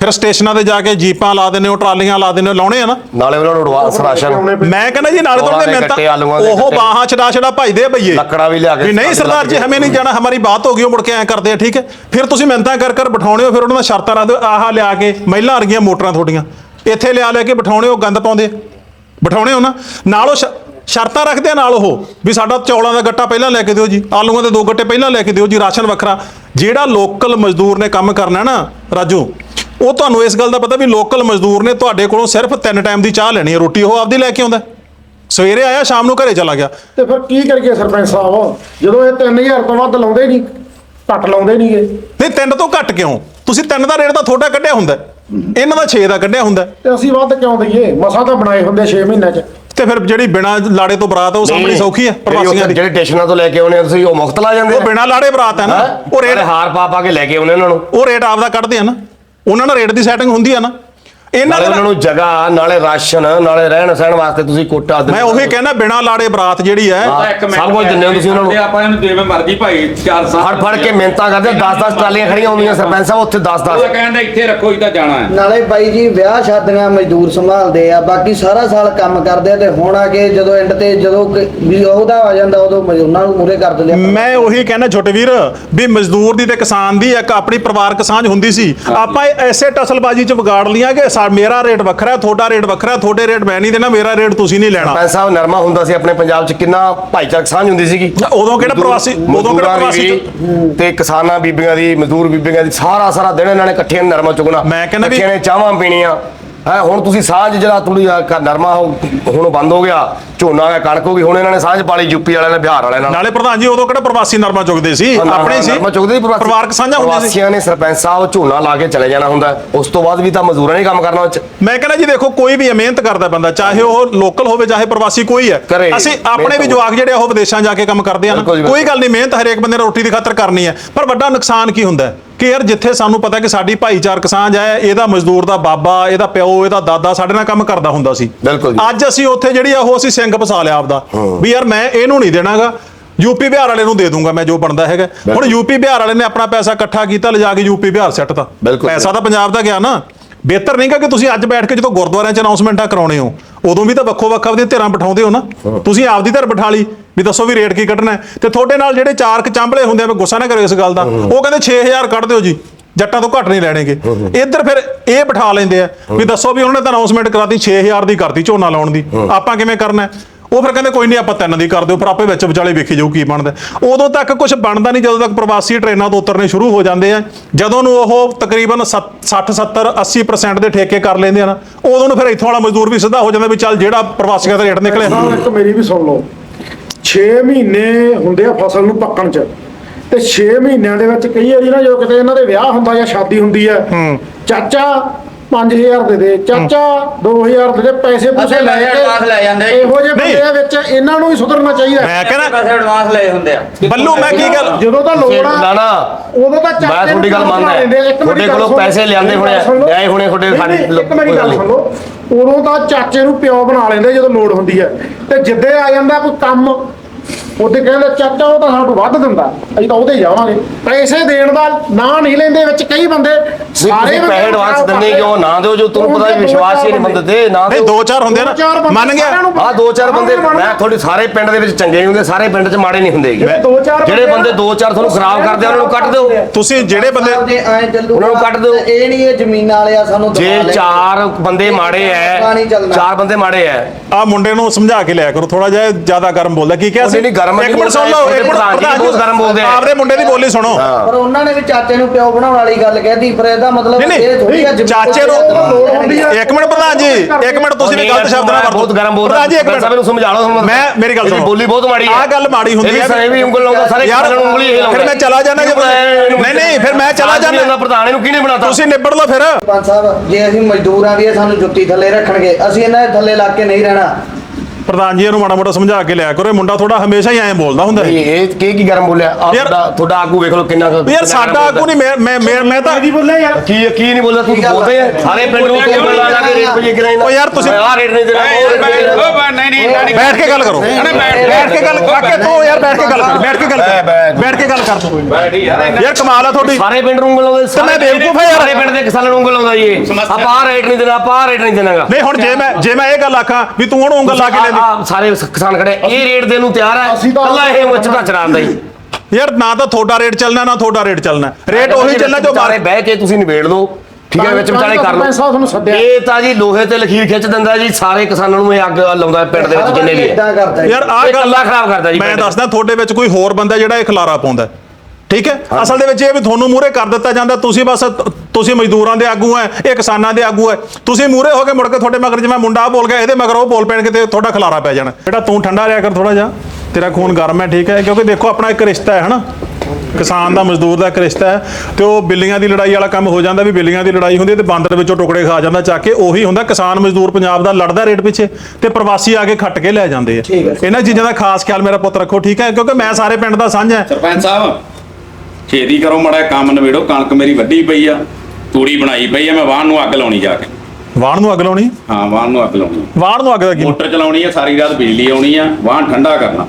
ਫਿਰ ਸਟੇਸ਼ਨਾਂ ਤੇ ਜਾ ਕੇ ਜੀਪਾਂ ਲਾ ਦਿੰਦੇ ਹੋ ਟਰਾਲੀਆਂ ਲਾ ਦਿੰਦੇ ਹੋ ਲਾਉਣੇ ਆ ਨਾ? ਨਾਲੇ ਉਹਨਾਂ ਨੂੰ ਐਡਵਾਂਸ ਰਾਸ਼ਨ। ਮੈਂ ਕਹਿੰਦਾ ਜੀ ਨਾਲੇ ਤੋਂ ਦੇ ਆਲੂਆਂ ਦੇ ਉਹ। ਬਾਹਾਂ ਛਡਾ ਛਡਾ ਭਜਦੇ ਆ ਭਈਏ। ਲੱਕੜਾਂ ਵੀ ਲਿਆ ਕੇ ਵੀ ਨਹੀਂ ਸਰਦਾਰ ਜੀ ਹਮੇ ਨਹੀਂ ਜਾਣਾ ਹਮਾਰੀ ਬਾਤ ਹੋ ਗਈ ਉਹ ਮੁੜ ਕੇ ਐ ਕਰਦੇ ਆ ਠੀਕ ਹੈ? ਫਿਰ ਤੁਸੀਂ ਮਿਹਨਤਾਂ ਕਰ ਕਰ ਬਿਠਾਉਣੇ ਹੋ ਫਿਰ ਉਹਨਾਂ ਦਾ ਸ਼ਰਤਾਂ ਰੱਖਦੇ ਆਹ ਲਿਆ ਕੇ ਮਹਿਲਾ ਵਰਗੀਆਂ ਮੋਟਰਾਂ ਤੁਹਾਡੀਆਂ। ਇੱਥੇ ਲਿਆ ਲੈ ਕੇ ਬਿਠਾਉਣੇ ਹੋ ਗੰਦ ਪਾਉਂਦੇ। ਬਿਠਾਉਣੇ ਹੋ ਨਾ? ਨਾਲ ਉਹ ਸ਼ਰਤਾਂ ਰੱਖਦੇ ਆ ਨਾਲ ਉਹ ਵੀ ਸਾਡਾ ਚੌਲਾਂ ਦਾ ਗੱਟਾ ਪਹਿਲਾਂ ਲੈ ਕੇ ਦਿਓ ਜੀ ਆਲੂਆਂ ਦੇ ਦੋ ਗੱਟੇ ਪਹਿਲਾਂ ਲੈ ਕੇ ਦਿਓ ਜੀ ਰਾਸ਼ਨ ਵੱਖਰਾ। ਜਿਹੜਾ ਲੋਕਲ ਮਜ਼ਦੂਰ ਨੇ ਕੰਮ ਕਰਨਾ ਨਾ ਰਾਜੂ ਉਹ ਤੁਹਾਨੂੰ ਇਸ ਗੱਲ ਦਾ ਪਤਾ ਵੀ ਲੋਕਲ ਮਜ਼ਦੂਰ ਨੇ ਤੁਹਾਡੇ ਕੋਲੋਂ ਸਿਰਫ ਤਿੰਨ ਟਾਈਮ ਦੀ ਚਾਹ ਲੈਣੀ ਹੈ ਰੋਟੀ ਉਹ ਆਪਦੀ ਲੈ ਕੇ ਆਉਂਦਾ ਸਵੇਰੇ ਆਇਆ ਸ਼ਾਮ ਨੂੰ ਘਰੇ ਚਲਾ ਗਿਆ। ਤੇ ਫਿਰ ਕੀ ਕਰੀਏ ਸਰਪੰਚ ਸਾਹਿਬ? ਜਦੋਂ ਇਹ 3000 ਤੋਂ ਵੱਧ ਲਾਉਂਦੇ ਨਹੀਂ ਘੱਟ ਲਾਉਂਦੇ ਨਹੀਂਗੇ ਨਹੀਂ ਤਿੰਨ ਤੋਂ ਘੱਟ ਕਿਉਂ? ਤੁਸੀਂ ਤਿੰਨ ਦਾ ਰੇਟ ਤਾਂ ਤੁਹਾਡਾ ਕੱਢਿਆ ਹੁੰਦਾ। ਇਹਨਾਂ ਦਾ 6 ਦਾ ਕੱਢਿਆ ਹੁੰਦਾ। ਤੇ ਅਸੀਂ ਵੱਧ ਕਿਉਂ ਦਈਏ? ਮਸਾਂ ਤਾਂ ਬਣਾਏ ਹੁੰਦੇ 6 ਮਹੀਨਿਆਂ 'ਚ। ਤੇ ਫਿਰ ਜਿਹੜੀ ਬਿਨਾ ਲਾੜੇ ਤੋਂ ਬਰਾਤ ਆ ਉਹ ਸਾਹਮਣੇ ਸੌਖੀ ਹੈ ਪ੍ਰਵਾਸੀਆਂ ਦੀ। ਜਿਹੜੇ ਸਟੇਸ਼ਨਾਂ ਤੋਂ ਲੈ ਕੇ ਆਉਣੇ ਆ ਤੁਸੀਂ ਉਹ ਮੁਫਤ ਲਾ ਜਾਂਦੇ ਉਹ ਬਿਨਾ ਲਾੜੇ ਬਰਾਤ ਹੈ ਨਾ ਉਹ ਉਹ ਰੇਟ ਹਾਰ ਪਾ ਪਾ ਕੇ ਲੈ ਕੇ ਆਉਣੇ ਉਹਨਾਂ ਨੂੰ। ਉਹ ਰੇਟ ਆਪਦਾ ਕੱਢਦੇ ਆ ਨਾ। ਉਹਨਾਂ ਨਾਲ ਰੇਟ ਦੀ ਸੈਟਿੰਗ ਹੁੰਦੀ ਆ ਨਾ। ਇਹਨਾਂ ਨਾਲੇ ਦੇ ਉਹਨਾਂ ਨੂੰ ਜਗ੍ਹਾ ਨਾਲੇ ਰਾਸ਼ਨ ਨਾਲੇ ਰਹਿਣ ਸਹਿਣ ਵਾਸਤੇ ਤੁਸੀਂ ਕੋਟਾ ਦਿੰਦੇ ਮੈਂ ਉਹੀ ਕਹਿਣਾ ਬਿਨਾ ਲਾੜੇ ਬਰਾਤ ਜਿਹੜੀ ਹੈ। ਸਭ ਕੁਝ ਦਿੰਦੇ ਹੋ ਤੁਸੀਂ ਉਹਨਾਂ ਨੂੰ। ਤੇ ਆਪਾਂ ਇਹਨੂੰ ਜਿਵੇਂ ਮਰਜ਼ੀ ਭਾਈ 4 ਸਾਲ ਫੜ ਫੜ ਕੇ ਮਿਹਨਤਾਂ ਕਰਦੇ 10-10 ਟਰਾਲੀਆਂ ਖੜੀਆਂ ਹੁੰਦੀਆਂ ਸਰਪੰਚ ਸਾਹਿਬ ਉੱਥੇ 10-10 ਉਹ ਕਹਿੰਦੇ ਇੱਥੇ ਰੱਖੋ ਤਾਂ ਜਾਣਾ ਹੈ। ਨਾਲੇ ਬਾਈ ਜੀ ਵਿਆਹ ਸ਼ਾਦੀਆਂ ਮਜ਼ਦੂਰ ਸੰਭਾਲਦੇ ਆ ਬਾਕੀ ਸਾਰਾ ਸਾਲ ਕੰਮ ਕਰਦੇ ਆ ਤੇ ਹੁਣ ਆ ਕੇ ਜਦੋਂ ਐਂਡ ਤੇ ਜਦੋਂ ਵੀ ਉਹਦਾ ਆ ਜਾਂਦਾ ਉਦੋਂ ਮਜ਼ਦੂਰਾਂ ਨੂੰ ਮੂਰੇ ਕਰ ਦਿੰਦੇ ਆ। ਮੈਂ ਉਹੀ ਕਹਿਣਾ ਛੋਟੇ ਵੀਰ ਵੀ ਮਜ਼ਦੂਰ ਦੀ ਤੇ ਕਿਸਾਨ ਦੀ ਇੱਕ ਆਪਣੀ ਪਰਿਵਾਰਕ ਸਾਂਝ ਹੁੰਦੀ ਸੀ। ਆਪਾਂ ਇਹ ਐਸੇ ਟਸਲਬਾਜੀ ਚ ਵਿਗਾੜ ਲੀਆਂ ਕਿ ਸਾ- ਮੇਰਾ ਰੇਟ ਵੱਖਰਾ ਤੁਹਾਡਾ ਰੇਟ ਵੱਖਰਾ ਤੁਹਾਡੇ ਰੇਟ ਮੈਂ ਨਹੀਂ ਦੇਣਾ ਮੇਰਾ ਰੇਟ ਤੁਸੀਂ ਨਹੀਂ ਲੈਣਾ। ਸਰਪੰਚ ਸਾਹਿਬ ਨਰਮਾ ਹੁੰਦਾ ਸੀ ਆਪਣੇ ਪੰਜਾਬ 'ਚ ਕਿੰਨਾ ਭਾਈਚਾਰਕ ਸਾਂਝ ਹੁੰਦੀ ਸੀਗੀ। ਉਦੋਂ ਕਿਹੜਾ ਪ੍ਰਵਾਸੀ- ਉਦੋਂ ਕਿਹੜਾ ਪ੍ਰਵਾਸੀ ਤੇ ਕਿਸਾਨਾਂ ਬੀਬੀਆਂ ਦੀ ਮਜ਼ਦੂਰ ਬੀਬੀਆਂ ਦੀ ਸਾਰਾ ਸਾਰਾ ਦਿਨ ਇਹਨਾਂ ਨੇ ਇਕੱਠਿਆਂ ਨੇ ਨਰਮਾ ਚੁਗਣਾ। ਮੈਂ ਕਹਿੰਦਾ ਵੀ- ਨੇ ਚਾਹਾਂ ਪੀਣੀਆਂ। ਹੈ ਹੁਣ ਤੁਸੀਂ ਸਾਂਝ ਜਿਹੜਾ ਥੋੜੀ ਨਰਮਾ ਹੁਣ ਬੰਦ ਹੋ ਗਿਆ ਝੋਨਾ ਆ ਕਣਕ ਹੋ ਗਈ ਹੁਣ ਇਹਨਾਂ ਨੇ ਸਾਂਝ ਪਾਲੀ ਯੂਪੀ ਵਾਲਿਆਂ ਨੇ ਬਿਹਾਰ ਵਾਲਿਆਂ ਨਾਲ। ਨਾਲੇ ਪ੍ਰਧਾਨ ਜੀ ਉਦੋਂ ਕਿਹੜਾ ਪ੍ਰਵਾਸੀ ਨਰਮਾ ਚੁਗਦੇ ਸੀ? ਆਪਣੇ ਸੀ? ਨਰਮਾ ਚੁਗਦੇ ਸੀ ਪ੍ਰਵਾਸੀ। ਪਰਿਵਾਰਕ ਸਾਂਝਾ ਹੁੰਦੇ ਸੀ। ਪ੍ਰਵਾਸੀਆਂ ਨੇ ਸਰਪੰਚ ਸਾਹਿਬ ਝੋਨਾ ਲਾ ਕੇ ਚਲੇ ਜਾਣਾ ਹੁੰਦਾ। ਉਸ ਤੋਂ ਬਾਅਦ ਵੀ ਤਾਂ ਮਜ਼ਦੂਰਾਂ ਨੇ ਕੰਮ ਕਰਨਾ ਮੈਂ ਕਹਿੰਦਾ ਜੀ ਦੇਖੋ ਕੋਈ ਵੀ ਹੈ, ਮਿਹਨਤ ਕਰਦਾ ਬੰਦਾ ਚਾਹੇ ਉਹ ਲੋਕਲ ਹੋਵੇ ਚਾਹੇ ਪ੍ਰਵਾਸੀ ਕੋਈ ਹੈ। ਅਸੀਂ ਆਪਣੇ ਵੀ ਜਵਾਕ ਜਿਹੜੇ ਉਹ ਵਿਦੇਸ਼ਾਂ ਜਾ ਕੇ ਕੰਮ ਕਰਦੇ ਆ ਕੋਈ ਗੱਲ ਨਹੀਂ ਮਿਹਨਤ ਹਰੇਕ ਬੰਦੇ ਨੇ ਰੋਟੀ ਦੀ ਖਾਤਰ ਕਰਨੀ ਹੈ। ਪਰ ਵੱਡਾ ਨੁਕਸਾਨ ਕੀ ਹੁੰਦਾ ਹੈ? ਕਿ ਯਾਰ ਜਿੱਥੇ ਸਾਨੂੰ ਪਤਾ ਕਿ ਸਾਡੀ ਭਾਈਚਾਰਕ ਸਾਂਝ ਹੈ ਇਹਦਾ ਮਜ਼ਦੂਰ ਦਾ ਬਾਬਾ ਇਹਦਾ ਪਿਓ ਇਹਦਾ ਦਾਦਾ ਸਾਡੇ ਨਾਲ ਕੰਮ ਕਰਦਾ ਹੁੰਦਾ ਸੀ। ਬਿਲਕੁਲ ਜੀ। ਅੱਜ ਅਸੀਂ ਉੱਥੇ ਜਿਹੜੀ ਆ ਉਹ ਅਸੀਂ ਸਿੰਘ ਫਸਾ ਲਿਆ ਆਪਦਾ। ਵੀ ਯਾਰ ਮੈਂ ਇਹਨੂੰ ਨਹੀਂ ਦੇਣਾਗਾ। ਯੂਪੀ ਬਿਹਾਰ ਵਾਲੇ ਨੂੰ ਦੇ ਦੂੰਗਾ ਮੈਂ ਜੋ ਬਣਦਾ ਹੈਗਾ। ਹੁਣ ਯੂਪੀ ਬਿਹਾਰ ਵਾਲੇ ਨੇ ਆਪਣਾ ਪੈਸਾ ਇਕੱਠਾ ਕੀਤਾ ਲਿਜਾ ਕੇ ਯੂਪੀ ਬਿਹਾਰ ਸੈੱਟ ਬਿਲਕੁਲ। ਪੈਸਾ ਤਾਂ ਪੰਜਾਬ ਦਾ ਗਿਆ ਨਾ। ਬਿਹਤਰ ਨਹੀਂਗਾ ਕਿ ਤੁਸੀਂ ਅੱਜ ਬੈਠ ਕੇ ਜਦੋਂ ਗੁਰਦੁਆਰਿਆਂ 'ਚ ਅਨਾਉਂਸਮੈਂਟਾਂ ਕਰਾਉਣੇ ਹੋ? ਉਦੋਂ ਵੀ ਤਾਂ ਵੱਖੋ ਵੱਖ ਆਪਦੀਆਂ ਧਿਰਾਂ ਬਿਠਾਉਂਦੇ ਹੋ ਨਾ? ਤੁਸੀਂ ਆਪਦੀ ਧਿਰ ਬਿਠਾ ਲਈ ਵੀ ਦੱਸੋ ਵੀ ਰੇਟ ਕੀ ਕੱਢਣਾ ਤੇ ਤੁਹਾਡੇ ਨਾਲ ਜਿਹੜੇ ਚਾਰ ਕ ਚਾਂਬਲੇ ਹੁੰਦੇ ਆ ਮੈਂ ਗੁੱਸਾ ਨਾ ਕਰਿਓ ਇਸ ਗੱਲ ਦਾ। ਉਹ ਕਹਿੰਦੇ 6000 ਕੱਢ ਦਿਓ ਜੀ। ਜੱਟਾਂ ਤੋਂ ਘੱਟ ਨਹੀਂ ਲੈਣਗੇ। ਇੱਧਰ ਫਿਰ ਇਹ ਬਿਠਾ ਲੈਂਦੇ ਆ ਵੀ ਦੱਸੋ ਵੀ ਉਹਨਾਂ ਤਾਂ ਅਨਾਉਂਸਮੈਂਟ ਕਰਾਤੀ 6000 ਦੀ ਕਰਤੀ ਝੋਨਾ ਲਾਉਣ ਦੀ। ਆਪਾਂ ਕਿਵੇਂ ਕਰਨਾ ਉਹ ਫਿਰ ਕਹਿੰਦੇ, ਕੋਈ ਨਹੀਂ, ਆਪਾਂ ਤਿੰਨ ਦੀ ਕਰ ਦਿਓ, ਫਿਰ ਆਪੇ ਵਿੱਚ ਵਿਚਾਲੇ ਵੇਖੀ ਜਾਊ ਕੀ ਬਣਦਾ ਉਦੋਂ ਤੱਕ ਕੁਝ ਬਣਦਾ ਨਹੀਂ, ਜਦੋਂ ਤੱਕ ਪ੍ਰਵਾਸੀ ਟ੍ਰੇਨਾਂ ਤੋਂ ਉਤਰਨੇ ਸ਼ੁਰੂ ਹੋ ਜਾਂਦੇ ਆ। ਜਦੋਂ ਨੂੰ ਉਹ ਤਕਰੀਬਨ 60 70 80% ਦੇ ਠੇਕੇ ਕਰ ਲੈਂਦੇ ਆ ਨਾ, ਉਦੋਂ ਨੂੰ ਫਿਰ ਇੱਥੋਂ ਵਾਲਾ ਮਜ਼ਦੂਰ ਵੀ ਸਿੱਧਾ ਹੋ ਜਾਂਦਾ ਵੀ ਚੱਲ ਜਿਹੜਾ ਪ੍ਰਵਾਸੀਆਂ ਦਾ ਰੇਟ ਨਿਕਲਿਆ ਇੱਕ ਮੇਰੀ ਵੀ ਸੁਣ ਲਓ। 6 ਮਹੀਨੇ ਹੁੰਦੇ ਆ ਫਸਲ ਨੂੰ ਪੱਕਣ ਚ। ਤੇ 6 ਮਹੀਨਿਆਂ ਦੇ ਵਿੱਚ ਕਈ ਵਾਰੀ ਨਾ ਜਦੋਂ ਕਿਤੇ ਇਹਨਾਂ ਦੇ ਵਿਆਹ ਹੁੰਦਾ ਜਾਂ ਸ਼ਾਦੀ ਹੁੰਦੀ ਹੈ ਚਾਚਾ 5000 ਦੇ ਦੇ ਚਾਚਾ 2000 ਦੇ ਦੇ ਪੈਸੇ ਪੂਸੇ ਲੈ ਪੈਸੇ advance ਲੈ ਜਾਂਦੇ। ਕੇ ਇਹੋ ਜਿਹੇ ਨਹੀਂ। ਬੰਦੇ ਵਿੱਚ ਇਹਨਾਂ ਨੂੰ ਹੀ ਸੁਧਰਨਾ ਚਾਹੀਦਾ ਮੈਂ ਕਹਿੰਦਾ ਪੈਸੇ ਐਡਵਾਂਸ ਲਏ ਹੁੰਦੇ ਆ ਬੱਲੂ ਮੈਂ ਕੀ ਗੱਲ ਜਦੋਂ ਤਾਂ ਲੋੜ ਆ ਨਾ ਨਾ ਉਦੋਂ ਤਾਂ ਚਾਚੇ ਮੈਂ ਤੁਹਾਡੀ ਗੱਲ ਨੂੰ ਮੰਨਦਾ ਲੈਂਦੇ ਆ। ਇੱਕ ਤੁਹਾਡੇ ਗੱਲ ਕੋਲੋਂ ਸੁਣ- ਪੈਸੇ ਲਿਆਂਦੇ ਹੋਣੇ ਆ, ਸੁਣ ਲਓ। ਲਿਆਏ ਹੋਣੇ ਤੁਹਾਡੇ ਨਹੀਂ, ਸਾਡੇ ਨਹੀਂ, ਇੱਕ ਮੇਰੀ ਗੱਲ ਸੁਣ ਲਓ ਉਦੋਂ ਤਾਂ ਚਾਚੇ ਨੂੰ ਪਿਓ ਬਣਾ ਲੈਂਦੇ ਜਦੋਂ ਲੋੜ ਹੁੰਦੀ ਹੈ ਤੇ ਜਿੱਦੇ ਆ ਜਾਂਦਾ ਕੋਈ ਕੰਮ ਉਹਦੇ ਕਹਿੰਦੇ ਚਾਚਾ ਉਹ ਤਾਂ ਸਾਨੂੰ ਵੱਧ ਦਿੰਦਾ ਅਸੀਂ ਤਾਂ ਉਹਦੇ ਜਾਵਾਂਗੇ। ਪੈਸੇ ਦੇਣ ਦਾ ਨਾਂ ਨਹੀਂ ਲੈਂਦੇ ਵਿੱਚ ਕਈ ਬੰਦੇ ਬੰਦੇ ਪੈਸੇ ਐਡਵਾਂਸ ਦਿੰਦੇ ਕਿਉਂ? ਨਾ ਦਿਓ ਜੋ ਤੁਹਾਨੂੰ ਪਤਾ ਵਿਸ਼ਵਾਸ ਹੀ ਨਹੀਂ ਬੰਦੇ। ਤੇ ਨਾ ਨਹੀਂ ਦਿਓ। ਦੋ ਚਾਰ ਹੁੰਦੇ ਨਾ ਮੰਨ ਗਿਆ। ਆ ਦੋ ਚਾਰ ਬੰਦੇ ਮੈਂ ਤੁਹਾਡੇ ਸਾਰੇ ਪਿੰਡ ਦੇ ਵਿੱਚ ਚੰਗੇ ਨਹੀਂ ਹੁੰਦੇ ਸਾਰੇ ਪਿੰਡ 'ਚ ਮਾੜੇ ਨਹੀਂ ਹੁੰਦੇ ਜਿਹੜੇ ਦੋ ਚਾਰ ਜਿਹੜੇ ਬੰਦੇ ਦੋ ਚਾਰ ਤੁਹਾਨੂੰ ਖਰਾਬ ਕਰਦੇ ਉਹਨਾਂ ਨੂੰ ਕੱਟ ਦਿਓ। ਤੁਸੀਂ ਜਿਹੜੇ ਬੰਦੇ ਉਹਨਾਂ ਨੂੰ ਕੱਟ ਦਿਓ। ਇਹ ਨਹੀਂ ਇਹ ਜ਼ਮੀਨ ਵਾਲੇ ਆ ਸਾਨੂੰ ਜੇ। ਚਾਰ ਬੰਦੇ ਮਾੜੇ ਐ। ਚਾਰ ਬੰਦੇ ਮਾੜੇ ਐ। ਆ ਮੁੰਡੇ ਨੂੰ ਸਮਝਾ ਕੇ ਲਿਆ ਕਰੋ ਥੋੜਾ ਜਿਹਾ ਜ਼ਿਆਦਾ ਗਰਮ ਬੋਲਦਾ। ਕੀ ਕਿਹਾ ਉਹਨੇ ਨਹੀਂ ਗਰਮ ਇੱਕ ਮਿੰਟ ਸੁਣ ਲਓ ਇੱਕ ਮਿੰਟ ਪ੍ਰਧਾਨ ਜੀ ਬਹੁਤ ਗਰਮ ਬੋਲਦੇ ਆ। ਆਪਦੇ ਮੁੰਡੇ ਦੀ ਬੋਲੀ ਸੁਣੋ। ਪਰ ਉਹਨਾਂ ਨੇ ਵੀ ਚਾਚੇ ਨੂੰ ਪਿਓ ਬਣਾਉਣ ਵਾਲੀ ਗੱਲ ਕਹਿਤੀ ਪਰ ਇਹਦਾ ਮਤਲਬ ਇਹ ਥੋੜੀ ਆ ਚਾਚੇ ਨੂੰ- ਲੋੜ ਹੁੰਦੀ ਆ। ਇੱਕ ਮਿੰਟ ਪ੍ਰਧਾਨ ਜੀ ਇੱਕ ਮਿੰਟ ਤੁਸੀਂ ਵੀ ਗਲਤ ਸ਼ਬਦ ਨਾ ਵਰਤੋ ਬਹੁਤ ਗਰਮ ਬੋਲਦਾ ਪ੍ਰਧਾਨ ਜੀ ਇੱਕ ਮਿੰਟ। ਸਭ ਨੂੰ ਸਮਝਾ ਲਓ ਤੁਹਾਨੂੰ ਮੈਂ ਮੇਰੀ ਗੱਲ ਸੁਣੋ। ਬੋਲੀ ਬਹੁਤ ਮਾੜੀ ਹੈ ਆਹ ਗੱਲ ਮਾੜੀ ਹੁੰਦੀ ਹੈ। ਸਾਰੇ ਵੀ ਉਂਗਲ ਲਾਉਂਦਾ ਸਾਰੇ ਉਂਗਲੀ ਇਹ ਲਾਉਂਦਾ। ਫਿਰ ਮੈਂ ਚਲਾ ਜਾਣਾ ਜੇ ਨਹੀਂ ਨਹੀਂ ਫਿਰ ਮੈਂ ਚਲਾ ਜਾਣਾ ਪ੍ਰਧਾਨ ਇਹਨੂੰ ਕਿਹਨੇ ਬਣਾਤਾ? ਤੁਸੀਂ ਨਿਬੜ ਲਓ ਫਿਰ। ਪੰਜ ਸਾਹਿਬ ਜੇ ਅਸੀਂ ਮਜ਼ਦੂਰ ਆ ਇਹ ਸਾਨੂੰ ਜੁੱਤੀ ਥੱਲੇ ਰੱਖਣਗੇ। ਅਸੀਂ ਇਹਨਾਂ ਦੇ ਥੱਲੇ ਲੱਗ ਕੇ ਨਹੀਂ ਰਹਿਣਾ। ਪ੍ਰਧਾਨ ਜੀ ਇਹਨੂੰ ਮਾੜਾ ਮੋਟਾ ਸਮਝਾ ਕੇ ਲਿਆ ਕਰੋ ਇਹ ਮੁੰਡਾ ਥੋੜਾ ਹਮੇਸ਼ਾ ਹੀ ਐਂ ਬੋਲਦਾ ਹੁੰਦਾ ਹੈ। ਇਹ ਇਹ ਕੀ ਕੀ ਗਰਮ ਬੋਲਿਆ? ਤੁਹਾਡਾ ਤੁਹਾਡਾ ਆਗੂ ਵੇਖ ਲਓ ਕਿੰਨਾ ਯਾਰ ਸਾਡਾ ਆਗੂ ਨਹੀਂ ਮੈਂ ਮੈਂ ਮੈਂ- ਤਾਂ ਕੀ ਬੋਲੇ ਯਾਰ? ਕੀ ਕੀ ਨਹੀਂ ਬੋਲਦਾ ਤੂੰ ਕੀ ਗੱਲ ਬੋਲਦੇ ਆ। ਸਾਰੇ ਪਿੰਡ ਨੂੰ ਤੂੰ ਬੋਲਾ ਲਾ ਕੇ ਰੇਟ ਪਈ ਕਿਰਾਇਆ ਓ ਯਾਰ ਤੁਸੀਂ- ਆਹ ਰੇਟ ਨਹੀਂ ਦੇਣਾ ਉਹ ਰੇਟ ਨਹੀਂ। ਨਹੀਂ ਨਹੀਂ ਨਹੀਂ ਬੈਠ ਕੇ ਗੱਲ ਕਰੋ। ਬੈਠ ਕੇ ਗੱਲ ਕਾਕੇ ਤੂੰ ਯਾਰ ਬੈਠ ਕੇ ਗੱਲ ਕਰ ਬੈਠ ਕੇ ਗੱਲ ਕਰ। ਬੈਠ। ਕੇ ਗੱਲ ਕਰ ਤੂੰ। ਬੈਠੀ ਯਾਰ। ਯਾਰ ਕਮਾਲ ਆ ਤੁਹਾਡੀ। ਸਾਰੇ ਪਿੰਡ ਨੂੰ ਉਂਗਲ ਲਾਉਂਦੇ ਤੇ ਮੈਂ ਬੇਵਕੂਫ ਆ ਯਾਰ। ਸਾਰੇ ਪਿੰਡ ਦੇ ਕਿਸਾਨਾਂ ਨੂੰ ਉਂਗਲ ਲਾਉਂਦਾ ਜੀ ਆਪਾਂ ਰੇਟ ਨਹੀਂ ਦੇਣਾ ਆਪਾਂ ਰੇਟ ਨਹੀਂ ਦੇਣਾਗਾ। ਨਹੀਂ ਹੁਣ ਜੇ ਮੈਂ ਜੇ ਮੈਂ ਇਹ ਗੱਲ ਆਖਾਂ ਵੀ ਤੂੰ ਉਹਨੂੰ ਉਂਗਲ ਲਾ ਕੇ ਲੈ ਆਹ- ਆਹ ਸਾਰੇ ਕਿਸਾਨ ਖੜੇ। ਇਹ ਰੇਟ ਦੇਣ ਨੂੰ ਤਿਆਰ ਹੈ ਅਸੀਂ ਤਾਂ- ਕੱਲਾ ਇਹ ਮੁੱਛ ਦਾ ਚਰਾਂਦਾ ਜੀ ਯਾਰ ਨਾ ਤਾਂ ਤੁਹਾਡਾ ਰੇਟ ਚੱਲਣਾ ਨਾ ਤੁਹਾਡਾ ਰੇਟ ਚੱਲਣਾ। ਰੇਟ ਉਹੀ ਚੱਲਣਾ ਜੋ ਵਿਚਾਰੇ ਬਹਿ ਕੇ ਤੁਸੀਂ ਨਿਬੇੜ ਲਓ। ਠੀਕ ਹੈ ਵਿੱਚ ਵਿਚਾਰੇ ਕਰ ਸਰਪੰਚ ਸਾਹਿਬ ਲਓ ਤੁਹਾਨੂੰ ਸੱਦਿਆ। ਇਹ ਤਾਂ ਜੀ ਲੋਹੇ ਤੇ ਲਖੀਰ ਖਿੱਚ ਦਿੰਦਾ ਜੀ। ਸਾਰੇ ਕਿਸਾਨਾਂ ਨੂੰ ਇਹ ਅੱਗ ਲਾਉਂਦਾ ਪਿੰਡ ਦੇ ਵਿੱਚ ਜਿੰਨੇ ਵੀ ਇਦਾਂ ਹੈ ਕਰਦਾ ਜੀ। ਯਾਰ ਆਹ ਇਹ ਗੱਲ ਖਰਾਬ ਕਰਦਾ ਜੀ ਮੈਂ ਪਿੰਡ। ਦੱਸਦਾ ਤੁਹਾਡੇ ਵਿੱਚ ਕੋਈ ਹੋਰ ਬੰਦਾ ਜਿਹੜਾ ਇਹ ਖਲਾਰਾ ਪਾਉਂਦਾ ਹੈ। ਠੀਕ ਹੈ? ਅਸਲ ਦੇ ਵਿੱਚ ਇਹ ਵੀ ਤੁਹਾਨੂੰ ਮੂਹਰੇ ਕਰ ਦਿੱਤਾ ਜਾਂਦਾ ਤੁਸੀਂ ਬਸ ਤੁਸੀਂ ਮਜ਼ਦੂਰਾਂ ਦੇ ਆਗੂ ਹੈ ਇਹ ਕਿਸਾਨਾਂ ਦੇ ਆਗੂ ਹੈ ਤੁਸੀਂ ਮੂਹਰੇ ਹੋ ਕੇ ਮੁੜ ਕੇ ਤੁਹਾਡੇ ਮਗਰ ਜਿਵੇਂ ਮੁੰਡਾ ਬੋਲ ਗਿਆ ਇਹਦੇ ਮਗਰ ਉਹ ਬੋਲ ਪੈਣਗੇ ਤੇ ਤੁਹਾਡਾ ਖਲਾਰਾ ਪੈ ਜਾਣਾ। ਜਿਹੜਾ ਤੂੰ ਠੰਡਾ ਰਿਆ ਕਰ ਥੋੜਾ ਜਿਹਾ। ਤੇਰਾ ਖੂਨ ਗਰਮ ਹੈ ਠੀਕ ਹੈ ਕਿਉਂਕਿ ਦੇਖੋ ਆਪਣਾ ਇੱਕ ਰਿਸ਼ਤਾ ਹੈ ਹਨਾ? ਕਿਸਾਨ ਦਾ ਮਜ਼ਦੂਰ ਦਾ ਇੱਕ ਰਿਸ਼ਤਾ ਹੈ ਤੇ ਉਹ ਬਿੱਲੀਆਂ ਦੀ ਲੜਾਈ ਵਾਲਾ ਕੰਮ ਹੋ ਜਾਂਦਾ ਵੀ ਬਿੱਲੀਆਂ ਦੀ ਲੜਾਈ ਹੁੰਦੀ ਹੈ ਤੇ ਬਾਂਦਰ ਵਿੱਚੋਂ ਟੁਕੜੇ ਖਾ ਜਾਂਦਾ ਚੱਕ ਕੇ ਉਹੀ ਹੁੰਦਾ ਕਿਸਾਨ ਮਜ਼ਦੂਰ ਪੰਜਾਬ ਦਾ ਲੜਦਾ ਰੇਟ ਪਿੱਛੇ ਤੇ ਪ੍ਰਵਾਸੀ ਆ ਕੇ ਖੱਟ ਕੇ ਲੈ ਜਾਂਦੇ ਆ। ਇਹਨਾਂ ਚੀਜ਼ਾਂ ਦਾ ਖਾਸ ਖਿਆਲ ਮੇਰਾ ਪੁੱਤ ਰੱਖੋ ਠੀਕ ਹੈ ਕਿਉਂਕਿ ਮੈਂ ਸਾਰੇ ਪਿੰਡ ਦਾ ਸਾਂਝਾ ਸਰਪੰਚ ਸਾਹਿਬ ਛੇਤੀ ਕਰੋ ਮੜਾ ਕੰਮ ਨਵੇੜੋ ਕਣਕ ਮੇਰੀ ਵੱਡੀ ਪਈ ਆ ਤੂੜੀ ਬਣਾਈ ਪਈ ਆ ਮੈਂ ਵਾਹਣ ਨੂੰ ਅੱਗ ਲਾਉਣੀ ਜਾ ਕੇ। ਵਾਣ ਨੂੰ ਅੱਗ ਲਾਉਣੀ? ਹਾਂ ਵਾਹਣ ਨੂੰ ਅੱਗ ਲਾਉਣੀ। ਵਾਣ ਨੂੰ ਅੱਗ ਦਾ ਕੀ ਮੋਟਰ ਚਲਾਉਣੀ ਆ ਸਾਰੀ ਰਾਤ ਬਿਜਲੀ ਆਉਣੀ ਆ ਵਾਹਣ ਠੰਡਾ ਕਰਨਾ।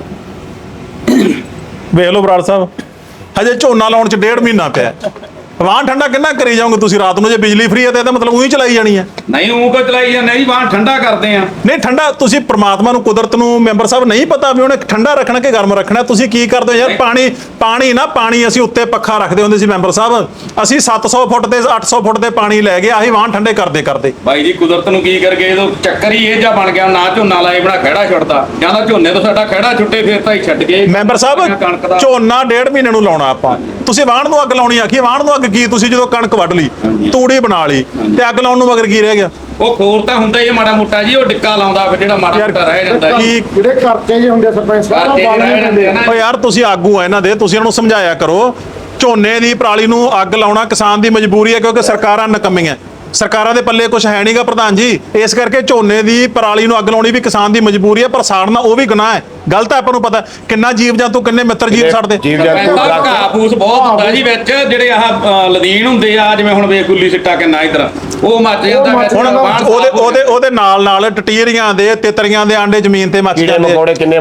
ਵੇਖ ਲਓ ਬਰਾੜ ਸਾਹਿਬ ਹਜੇ ਝੋਨਾ ਲਾਉਣ ਚ ਡੇਢ ਮਹੀਨਾ ਪਿਆ। ਵਾਣ ਠੰਡਾ ਕਿੰਨਾ ਕਰੀ ਜਾਓਗੇ ਤੁਸੀਂ ਰਾਤ ਨੂੰ? ਜੇ ਬਿਜਲੀ ਫ੍ਰੀ ਹੈ ਤੇ ਇਹਦਾ ਮਤਲਬ ਉਹੀ ਚਲਾਈ ਜਾਣੀ ਹੈ। ਨਹੀਂ ਉਹ ਕੋ ਚਲਾਈ ਜਾਂਦੇ ਜੀ ਵਾਹਣ ਠੰਡਾ ਕਰਦੇ ਆ। ਨਹੀਂ ਠੰਡਾ ਤੁਸੀਂ ਪ੍ਰਮਾਤਮਾ ਨੂੰ ਕੁਦਰਤ ਨੂੰ ਮੈਂਬਰ ਸਾਹਿਬ ਨਹੀਂ ਪਤਾ ਵੀ ਉਹਨੇ ਠੰਡਾ ਰੱਖਣਾ ਕਿ ਗਰਮ ਰੱਖਣਾ। ਤੁਸੀਂ ਕੀ ਕਰਦੇ ਹੋ ਯਾਰ ਪਾਣੀ ਪਾਣੀ ਨਾ ਪਾਣੀ ਅਸੀਂ ਉੱਤੇ ਪੱਖਾ ਰੱਖਦੇ ਹੁੰਦੇ ਸੀ ਮੈਂਬਰ ਸਾਹਿਬ। ਅਸੀਂ 700 ਫੁੱਟ ਤੇ 800 ਫੁੱਟ ਤੇ ਪਾਣੀ ਲੈ ਗਏ ਆਹੀ ਵਾਹਣ ਠੰਡੇ ਕਰਦੇ ਕਰਦੇ। ਬਾਈ ਜੀ ਕੁਦਰਤ ਨੂੰ ਕੀ ਕਰ ਗਏ ਜਦੋਂ ਚੱਕਰ ਹੀ ਇਹ ਜਾ ਬਣ ਗਿਆ ਨਾ ਝੋਨਾ ਲਾਏ ਬਣਾ ਖੜਾ ਛੁੱਟਦਾ ਜਾਂ ਤਾਂ ਝੋਨੇ ਤੋਂ ਸਾਡਾ ਖੜਾ ਛੁੱਟੇ ਫਿਰ ਤਾਂ ਹੀ ਛੱਡ ਗਏ। ਮੈਂਬਰ ਸਾਹਿਬ ਦਾ ਝੋਨਾ ਡੇਢ ਮਹੀਨੇ ਨੂੰ ਲਾਉਣਾ ਆਪਾਂ। ਤੁਸੀਂ ਵਾਹਣ ਨੂੰ ਅੱਗ ਲਾਉਣੀ ਆਖੀ ਵਾਹਣ ਨੂੰ ਅੱਗ ਕੀ ਤੁਸੀਂ ਜਦੋਂ ਕਣਕ ਵੱਢ ਲਈ। ਤੂੜੀ ਬਣਾ ਲਈ ਤੇ ਅੱਗ ਲਾਉਣ ਨੂੰ ਮਗਰ ਕੀ ਰਹਿ ਗਿਆ? ਉਹ ਖੋਰ ਤਾਂ ਹੁੰਦਾ ਹੀ ਮਾੜਾ ਮੋਟਾ ਜੀ ਉਹ ਡਿੱਕਾ ਲਾਉਂਦਾ ਫਿਰ ਜਿਹੜਾ ਮਾੜਾ ਯਾਰ, ਮੋਟਾ ਰਹਿ ਜਾਂਦਾ ਜੀ। ਕੀ ਜਿਹੜੇ ਖਰਚੇ ਜਿਹੇ ਹੁੰਦੇ ਸਰਪੰਚ ਸਾਹਿਬ ਉਹ ਬਾਲਣੇ ਪੈਂਦੇ ਓ ਯਾਰ ਤੁਸੀਂ ਆਗੂ ਆ ਇਹਨਾਂ ਦੇ ਤੁਸੀਂ ਇਹਨਾਂ ਨੂੰ ਸਮਝਾਇਆ ਕਰੋ। ਝੋਨੇ ਦੀ ਪਰਾਲੀ ਨੂੰ ਅੱਗ ਲਾਉਣਾ ਕਿਸਾਨ ਦੀ ਮਜਬੂਰੀ ਹੈ ਕਿਉਂਕਿ ਸਰਕਾਰਾਂ ਨਕਮੀਆਂ। ਸਰਕਾਰਾਂ ਦੇ ਪੱਲੇ ਕੁਝ ਹੈ ਨਹੀਂਗਾ ਪ੍ਰਧਾਨ ਜੀ। ਇਸ ਕਰਕੇ ਝੋਨੇ ਦੀ ਪਰਾਲੀ ਨੂੰ ਅੱਗ ਲਾਉਣੀ ਵੀ ਕਿਸਾਨ ਦੀ ਮਜਬੂਰੀ ਹੈ ਪਰ ਸਾੜਨਾ ਉਹ ਵੀ ਗੁਨਾਹ ਹੈ। ਗਲਤ ਹੈ ਆਪਾਂ ਨੂੰ ਪਤਾ। ਕਿੰਨਾ ਜੀਵ ਜੰਤੂ ਕਿੰਨੇ ਮਿੱਤਰ ਜੀਵ ਛੱਡਦੇ ਜੀਵ ਜੰਤੂ ਘਾਹ ਫੂਸ ਬਹੁਤ ਹੁੰਦਾ ਜੀ ਵਿੱਚ ਜਿਹੜੇ ਆਹ ਅ, ਲਦੀਨ ਹੁੰਦੇ ਆ ਜਿਵੇਂ ਹੁਣ ਵੇਖ ਗੁੱਲੀ ਸਿੱਟਾ ਕਿੰਨਾ ਇਧਰ। ਉਹ ਮੱਚ ਜਾਂਦਾ ਵਿੱਚ ਹੁਣ ਉਹਦੇ ਉਹਦੇ ਉਹਦੇ ਨਾਲ ਨਾਲ ਟਟੀਰੀਆਂ ਦੇ ਤਿਤਰੀਆਂ ਦੇ ਆਂਡੇ ਜ਼ਮੀਨ ਤੇ ਮੱਚ ਜਾਂਦੇ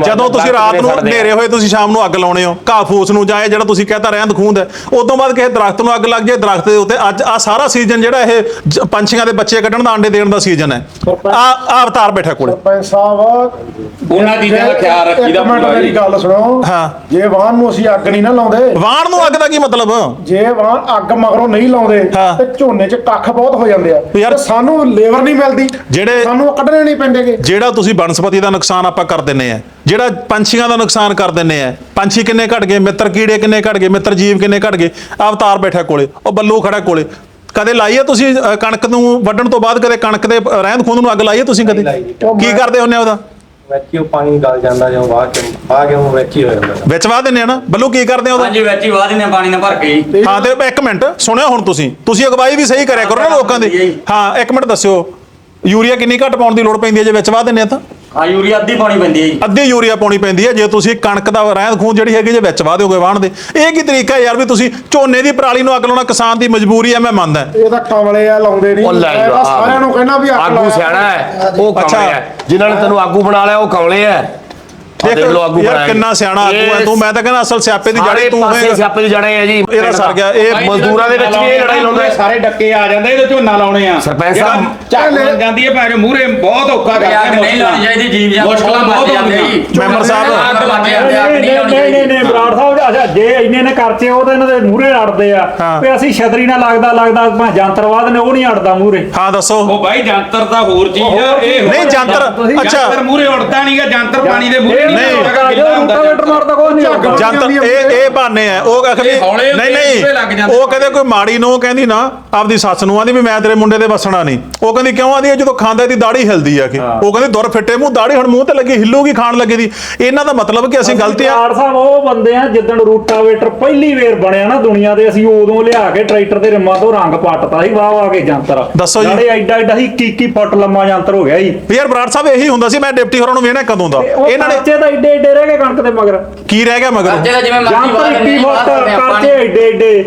ਜਦੋਂ ਤੁਸੀਂ ਰਾਤ ਨੂੰ। ਹਨੇਰੇ ਹੋਏ ਤੁਸੀਂ ਸ਼ਾਮ ਨੂੰ ਅੱਗ ਲਾਉਣੇ ਹੋ ਘਾਹ ਫੂਸ ਨੂੰ ਜਾਂ ਇਹ ਜਿਹੜਾ ਤੁਸੀਂ ਕਹਤਾ ਰਹਿੰਦ ਖੂੰਦ ਹੈ ਉਦੋਂ ਬਾਅਦ ਕਿਸੇ ਦਰਖਤ ਨੂੰ ਅੱਗ ਲੱਗ ਜਾਏ ਦਰਖਤ ਦੇ ਉੱਤੇ ਅੱਜ ਆ ਸਾਰਾ ਸੀਜ਼ਨ ਜਿਹੜਾ ਇਹ ਪੰਛੀਆਂ ਦੇ ਬੱਚੇ ਕੱਢਣ ਦਾ ਆਂਡੇ ਦੇਣ ਦਾ ਸੀਜ਼ਨ ਹੈ ਆ ਆ ਅਵਤਾਰ ਬੈਠਾ ਕੋਲੇ ਸਰਪੰਚ ਸਾਹਿਬ ਉਹਨਾਂ ਚੀਜ਼ਾਂ ਦਾ ਖਿਆਲ ਮਿੰਟ ਪੂਰਾ ਮੇਰੀ। ਗੱਲ ਸੁਣੋ ਹਾਂ। ਜੇ ਵਾਹਨ ਨੂੰ ਅਸੀਂ ਅੱਗ ਨਹੀਂ ਨਾ ਲਾਉਂਦੇ ਵਾਣ ਨੂੰ ਅੱਗ ਦਾ ਕੀ ਮਤਲਬ ਜੇ ਵਾਹਨ ਅੱਗ ਮਗਰੋਂ ਨਹੀਂ ਲਾਉਂਦੇ। ਤੇ ਝੋਨੇ 'ਚ ਕੱਖ ਬਹੁਤ ਹੋ ਜਾਂਦੇ ਆ ਯਾਰ- ਸਾਨੂੰ ਲੇਬਰ ਨਹੀਂ ਮਿਲਦੀ। ਜਿਹੜੇ- ਸਾਨੂੰ ਕੱਢਣੇ ਨਹੀਂ ਪੈਂਦੇਗੇ। ਜਿਹੜਾ ਤੁਸੀਂ ਬਨਸਪਤੀ ਦਾ ਨੁਕਸਾਨ ਆਪਾਂ ਕਰ ਦਿੰਨੇ ਆ ਜਿਹੜਾ ਪੰਛੀਆਂ ਦਾ ਨੁਕਸਾਨ ਕਰ ਦਿੰਨੇ ਆ ਪੰਛੀ ਕਿੰਨੇ ਘਟ ਗਏ ਮਿੱਤਰ ਕੀੜੇ ਕਿੰਨੇ ਘਟ ਗਏ ਮਿੱਤਰ ਜੀਵ ਕਿੰਨੇ ਘਟ ਗਏ ਅਵਤਾਰ ਬੈਠਾ ਕੋਲੇ ਉਹ ਬੱਲੂ ਖੜਾ ਕੋਲੇ। ਕਦੇ ਲਾਈ ਆ ਤੁਸੀਂ ਕਣਕ ਨੂੰ ਵੱਢਣ ਤੋਂ ਬਾਅਦ ਕਦੇ ਕਣਕ ਦੇ ਰਹਿੰਦ ਖੂੰਦ ਨੂੰ ਅੱਗ ਲਾਈ ਆ ਤੁਸੀਂ ਕਦੇ। ਕੀ ਕਰਦੇ ਹੁੰਨੇ ਆ ਉਹਦਾ? ਵਿੱਚ ਹੀ ਉਹ ਪਾਣੀ ਗਲ ਜਾਂਦਾ ਜਦੋਂ ਵਾਹ ਕੇ ਆ ਕੇ ਉਹ ਵਿੱਚ ਹੀ ਹੋ ਜਾਂਦਾ ਵਿੱਚ ਵਾਹ ਦਿੰਨੇ ਆ ਨਾ। ਬੱਲੂ ਕੀ ਕਰਦੇ ਆ ਉਹਦਾ ਹਾਂਜੀ ਵਿੱਚ ਹੀ ਵਾਹ ਦਿੰਦੇ ਆ ਪਾਣੀ ਨਾਲ ਭਰ ਕੇ ਜੀ ਹਾਂ ਤੇ ਇੱਕ ਮਿੰਟ ਸੁਣਿਓ ਹੁਣ ਤੁਸੀਂ? ਤੁਸੀਂ ਅਗਵਾਈ ਵੀ ਸਹੀ ਕਰਿਆ ਕਰੋ ਨਾ ਲੋਕਾਂ ਦੀ। ਹਾਂ ਇੱਕ ਮਿੰਟ ਦੱਸਿਓ। ਯੂਰੀਆ ਕਿੰਨੀ ਘੱਟ ਪਾਉਣ ਦੀ ਲੋੜ ਪੈਂਦੀ ਹੈ ਜੇ ਵਿੱਚ ਵਾਹ ਦਿੰਨੇ ਆ ਤਾਂ? ਆ ਯੂਰੀਆ ਅੱਧੀ ਪਾਣੀ ਪੈਂਦੀ ਹੈ ਜੀ। ਅੱਧੀ ਯੂਰੀਆ ਪਾਉਣੀ ਪੈਂਦੀ ਹੈ ਜੇ ਤੁਸੀਂ ਕਣਕ ਦਾ ਰਹਿੰਦ ਖੂੰਦ ਜਿਹੜੀ ਹੈਗੀ ਜੇ ਵਿੱਚ ਵਾਹ ਦਿਓਗੇ ਵਾਹਣ ਦੇ। ਇਹ ਕੀ ਤਰੀਕਾ ਹੈ ਯਾਰ ਵੀ ਤੁਸੀਂ ਝੋਨੇ ਦੀ ਪਰਾਲੀ ਨੂੰ ਅੱਗ ਲਾਉਣਾ ਕਿਸਾਨ ਦੀ ਮਜਬੂਰੀ ਹੈ ਮੈਂ ਮੰਨਦਾ। ਇਹ ਤਾਂ ਕਮਲੇ ਆ ਲਾਉਂਦੇ ਨਹੀਂ। ਉਹ ਲੈ ਮੈਂ ਤਾਂ ਸਾਰਿਆਂ ਨੂੰ ਕਹਿਣਾ ਵੀ ਅੱਗ ਆਗੂ ਲਾਇਆ। ਸਿਆਣਾ ਹੈ ਉਹ ਅੱਛਾ। ਕਮਲੇ ਹੈ ਜਿਨ੍ਹਾਂ ਨੇ ਤੈਨੂੰ ਆਗੂ ਬਣਾ ਲਿਆ ਉਹ ਕਮਲੇ ਹੈ ਦੇਖ ਲਓ ਆਗੂ ਯਾਰ ਕਿੰਨਾ ਸਿਆਣਾ ਆਗੂ ਹੈ ਤੂੰ ਮੈਂ ਤਾਂ ਕਹਿੰਦਾ ਅਸਲ ਸਿਆਪੇ ਦੀ ਸਾਰੇ ਜੜੀ ਤੂੰ ਹੋਏਗਾ। ਸਿਆਪੇ ਦੀ ਜੜੇ ਆ ਜੀ। ਇਹਦਾ ਸਰ ਗਿਆ ਇਹ ਮਜ਼ਦੂਰਾਂ ਦੇ ਵਿੱਚ ਵੀ ਇਹ ਲੜਾਈ ਲਾਉਂਦੇ। ਸਾਰੇ ਡੱਕੇ ਆ ਜਾਂਦੇ ਇਹਦੇ ਝੋਨਾ ਲਾਉਣੇ ਆ। ਸਰਪੰਚ ਸਾਹਿਬ, ਬਣ ਜਾਂਦੀ ਹੈ ਭਾਵੇਂ ਮੂਰੇ ਬਹੁਤ ਔਖਾ ਕਰਦੇ ਨਹੀਂ ਲਾਉਣੀ ਚਾਹੀਦੀ, ਜੀਵ ਮੁਸ਼ਕਲਾਂ ਬਹੁਤ ਆਉਂਦੀਆਂ। ਮੈਂਬਰ ਸਾਹਿਬ ਨਹੀਂ ਨਹੀਂ ਨਹੀਂ ਬਰਾੜ ਸਾਹਿਬ ਇੰਨੇ ਨੇ ਕਰਚੇ ਉਹ ਤਾਂ ਇਹਨਾਂ ਦੇ ਮੂਹਰੇ ਅੜਦੇ ਆ। ਹਾਂ। ਵੀ ਅਸੀਂ ਛਤਰੀ ਨਾਲ ਲੱਗਦਾ ਲੱਗਦਾ ਭਾਂ ਜੰਤਰਵਾਦ ਨੇ ਉਹ ਨਹੀਂ ਅੜਦਾ ਮੂਹਰੇ। ਹਾਂ ਦੱਸੋ। ਉਹ ਬਾਈ ਜੰਤਰ ਤਾਂ ਹੋਰ ਚੀਜ਼ ਆ ਇਹ ਹੋਰ ਨਹੀਂ, ਜੰਤਰ- ਤੁਸੀਂ ਅੱਛਾ। ਜੰਤਰ ਮੂਰੇ ਉੜਦਾ ਨਹੀਂਗਾ ਜੰਤਰ ਪਾਣੀ ਦੇ ਮੂਰੇ ਨਹੀਂ ਨਹੀਂ ਉੜਦਾ ਗਿੱਲਾ ਹੁੰਦਾ ਰੂਟਾਵੇਟਰ ਮਾਰਦਾ ਕੋਈ ਨਹੀਂ। ਜੰਤਰ ਇਹ ਇਹ ਬਹਾਨੇ ਆ। ਉਹ ਇਹ ਹੌਲੇ ਨਹੀਂ ਉੱਤੇ ਲੱਗ ਨਹੀਂ ਜਾਂਦੇ ਉਹ ਕਹਿੰਦੇ ਕੋਈ ਮਾੜੀ ਨੂੰ ਕਹਿੰਦੀ ਨਾ ਆਪਦੀ ਸੱਸ ਨੂੰ ਆਂਦੀ ਵੀ ਮੈਂ ਤੇਰੇ ਮੁੰਡੇ ਦੇ ਵਸਣਾ ਨਹੀਂ। ਉਹ ਕਹਿੰਦੀ ਕਿਉਂ ਆਂਦੀ ਜਦੋਂ ਖਾਂਦਾ ਇਹਦੀ ਦਾੜੀ ਹਿਲਦੀ ਆ ਕਿ ਉਹ ਕਹਿੰਦੀ ਦੁਰ ਫਿੱਟੇ ਮੂੰਹ ਦਾੜੀ ਹੁਣ ਮੂੰਹ ਤੇ ਲੱਗੀ ਹਿੱਲੂਗੀ ਖਾਣ ਲੱਗੇ ਦੀ। ਇਹਨਾਂ ਦਾ ਮਤਲਬ ਕਿ ਅਸੀਂ ਗਲਤੀ ਆ। ਸਾਹਿਬ ਉਹ ਬੰਦੇ ਆ ਜਿੱਦਣ ਰੂਟਾਵੇਟਰ ਪਹਿਲੀ ਵੇਰ ਬਣਿਆ ਨਾ ਦੁਨੀਆ ਦੇ ਅਸੀਂ ਉਦੋਂ ਲਿਆ ਕੇ ਟਰੈਕਟਰ ਦੇ ਰਿਮਾਂ ਤੋਂ ਰੰਗ ਪੱਟਤਾ ਸੀ ਵਾਹ ਵਾਹ ਕੇ ਜੰਤਰ। ਦੱਸੋ ਜੀ। ਨਾਲੇ ਐਡਾ ਐਡਾ ਸੀ 21 21 ਫੁੱਟ ਲੰਮਾ ਜੰਤਰ ਹੋ ਗਿਆ ਜੀ। ਯਾਰ ਬਰਾੜ ਸਾਹਿਬ ਇਹੀ ਹੁੰਦਾ ਸੀ ਮੈਂ ਡਿਪਟੀ ਹੋਰਾਂ ਨੂੰ ਵੇਣਾ ਕਦੋਂ ਦਾ। ਇਹਨਾਂ ਨੇ ਕਰਚੇ ਤਾਂ ਐਡੇ ਐਡੇ ਰਹਿ ਗਏ ਕਣਕ ਦੇ ਮਗਰ। ਕੀ ਰਹਿ ਗਿਆ ਮਗਰ? ਦਾ ਜਿਵੇਂ ਮਰਜ਼ੀ ਜੰਤਰ ਵਾਰ 21 ਨਹੀਂ ਫੁੱਟ ਕਰਚੇ ਐਡੇ ਐਡੇ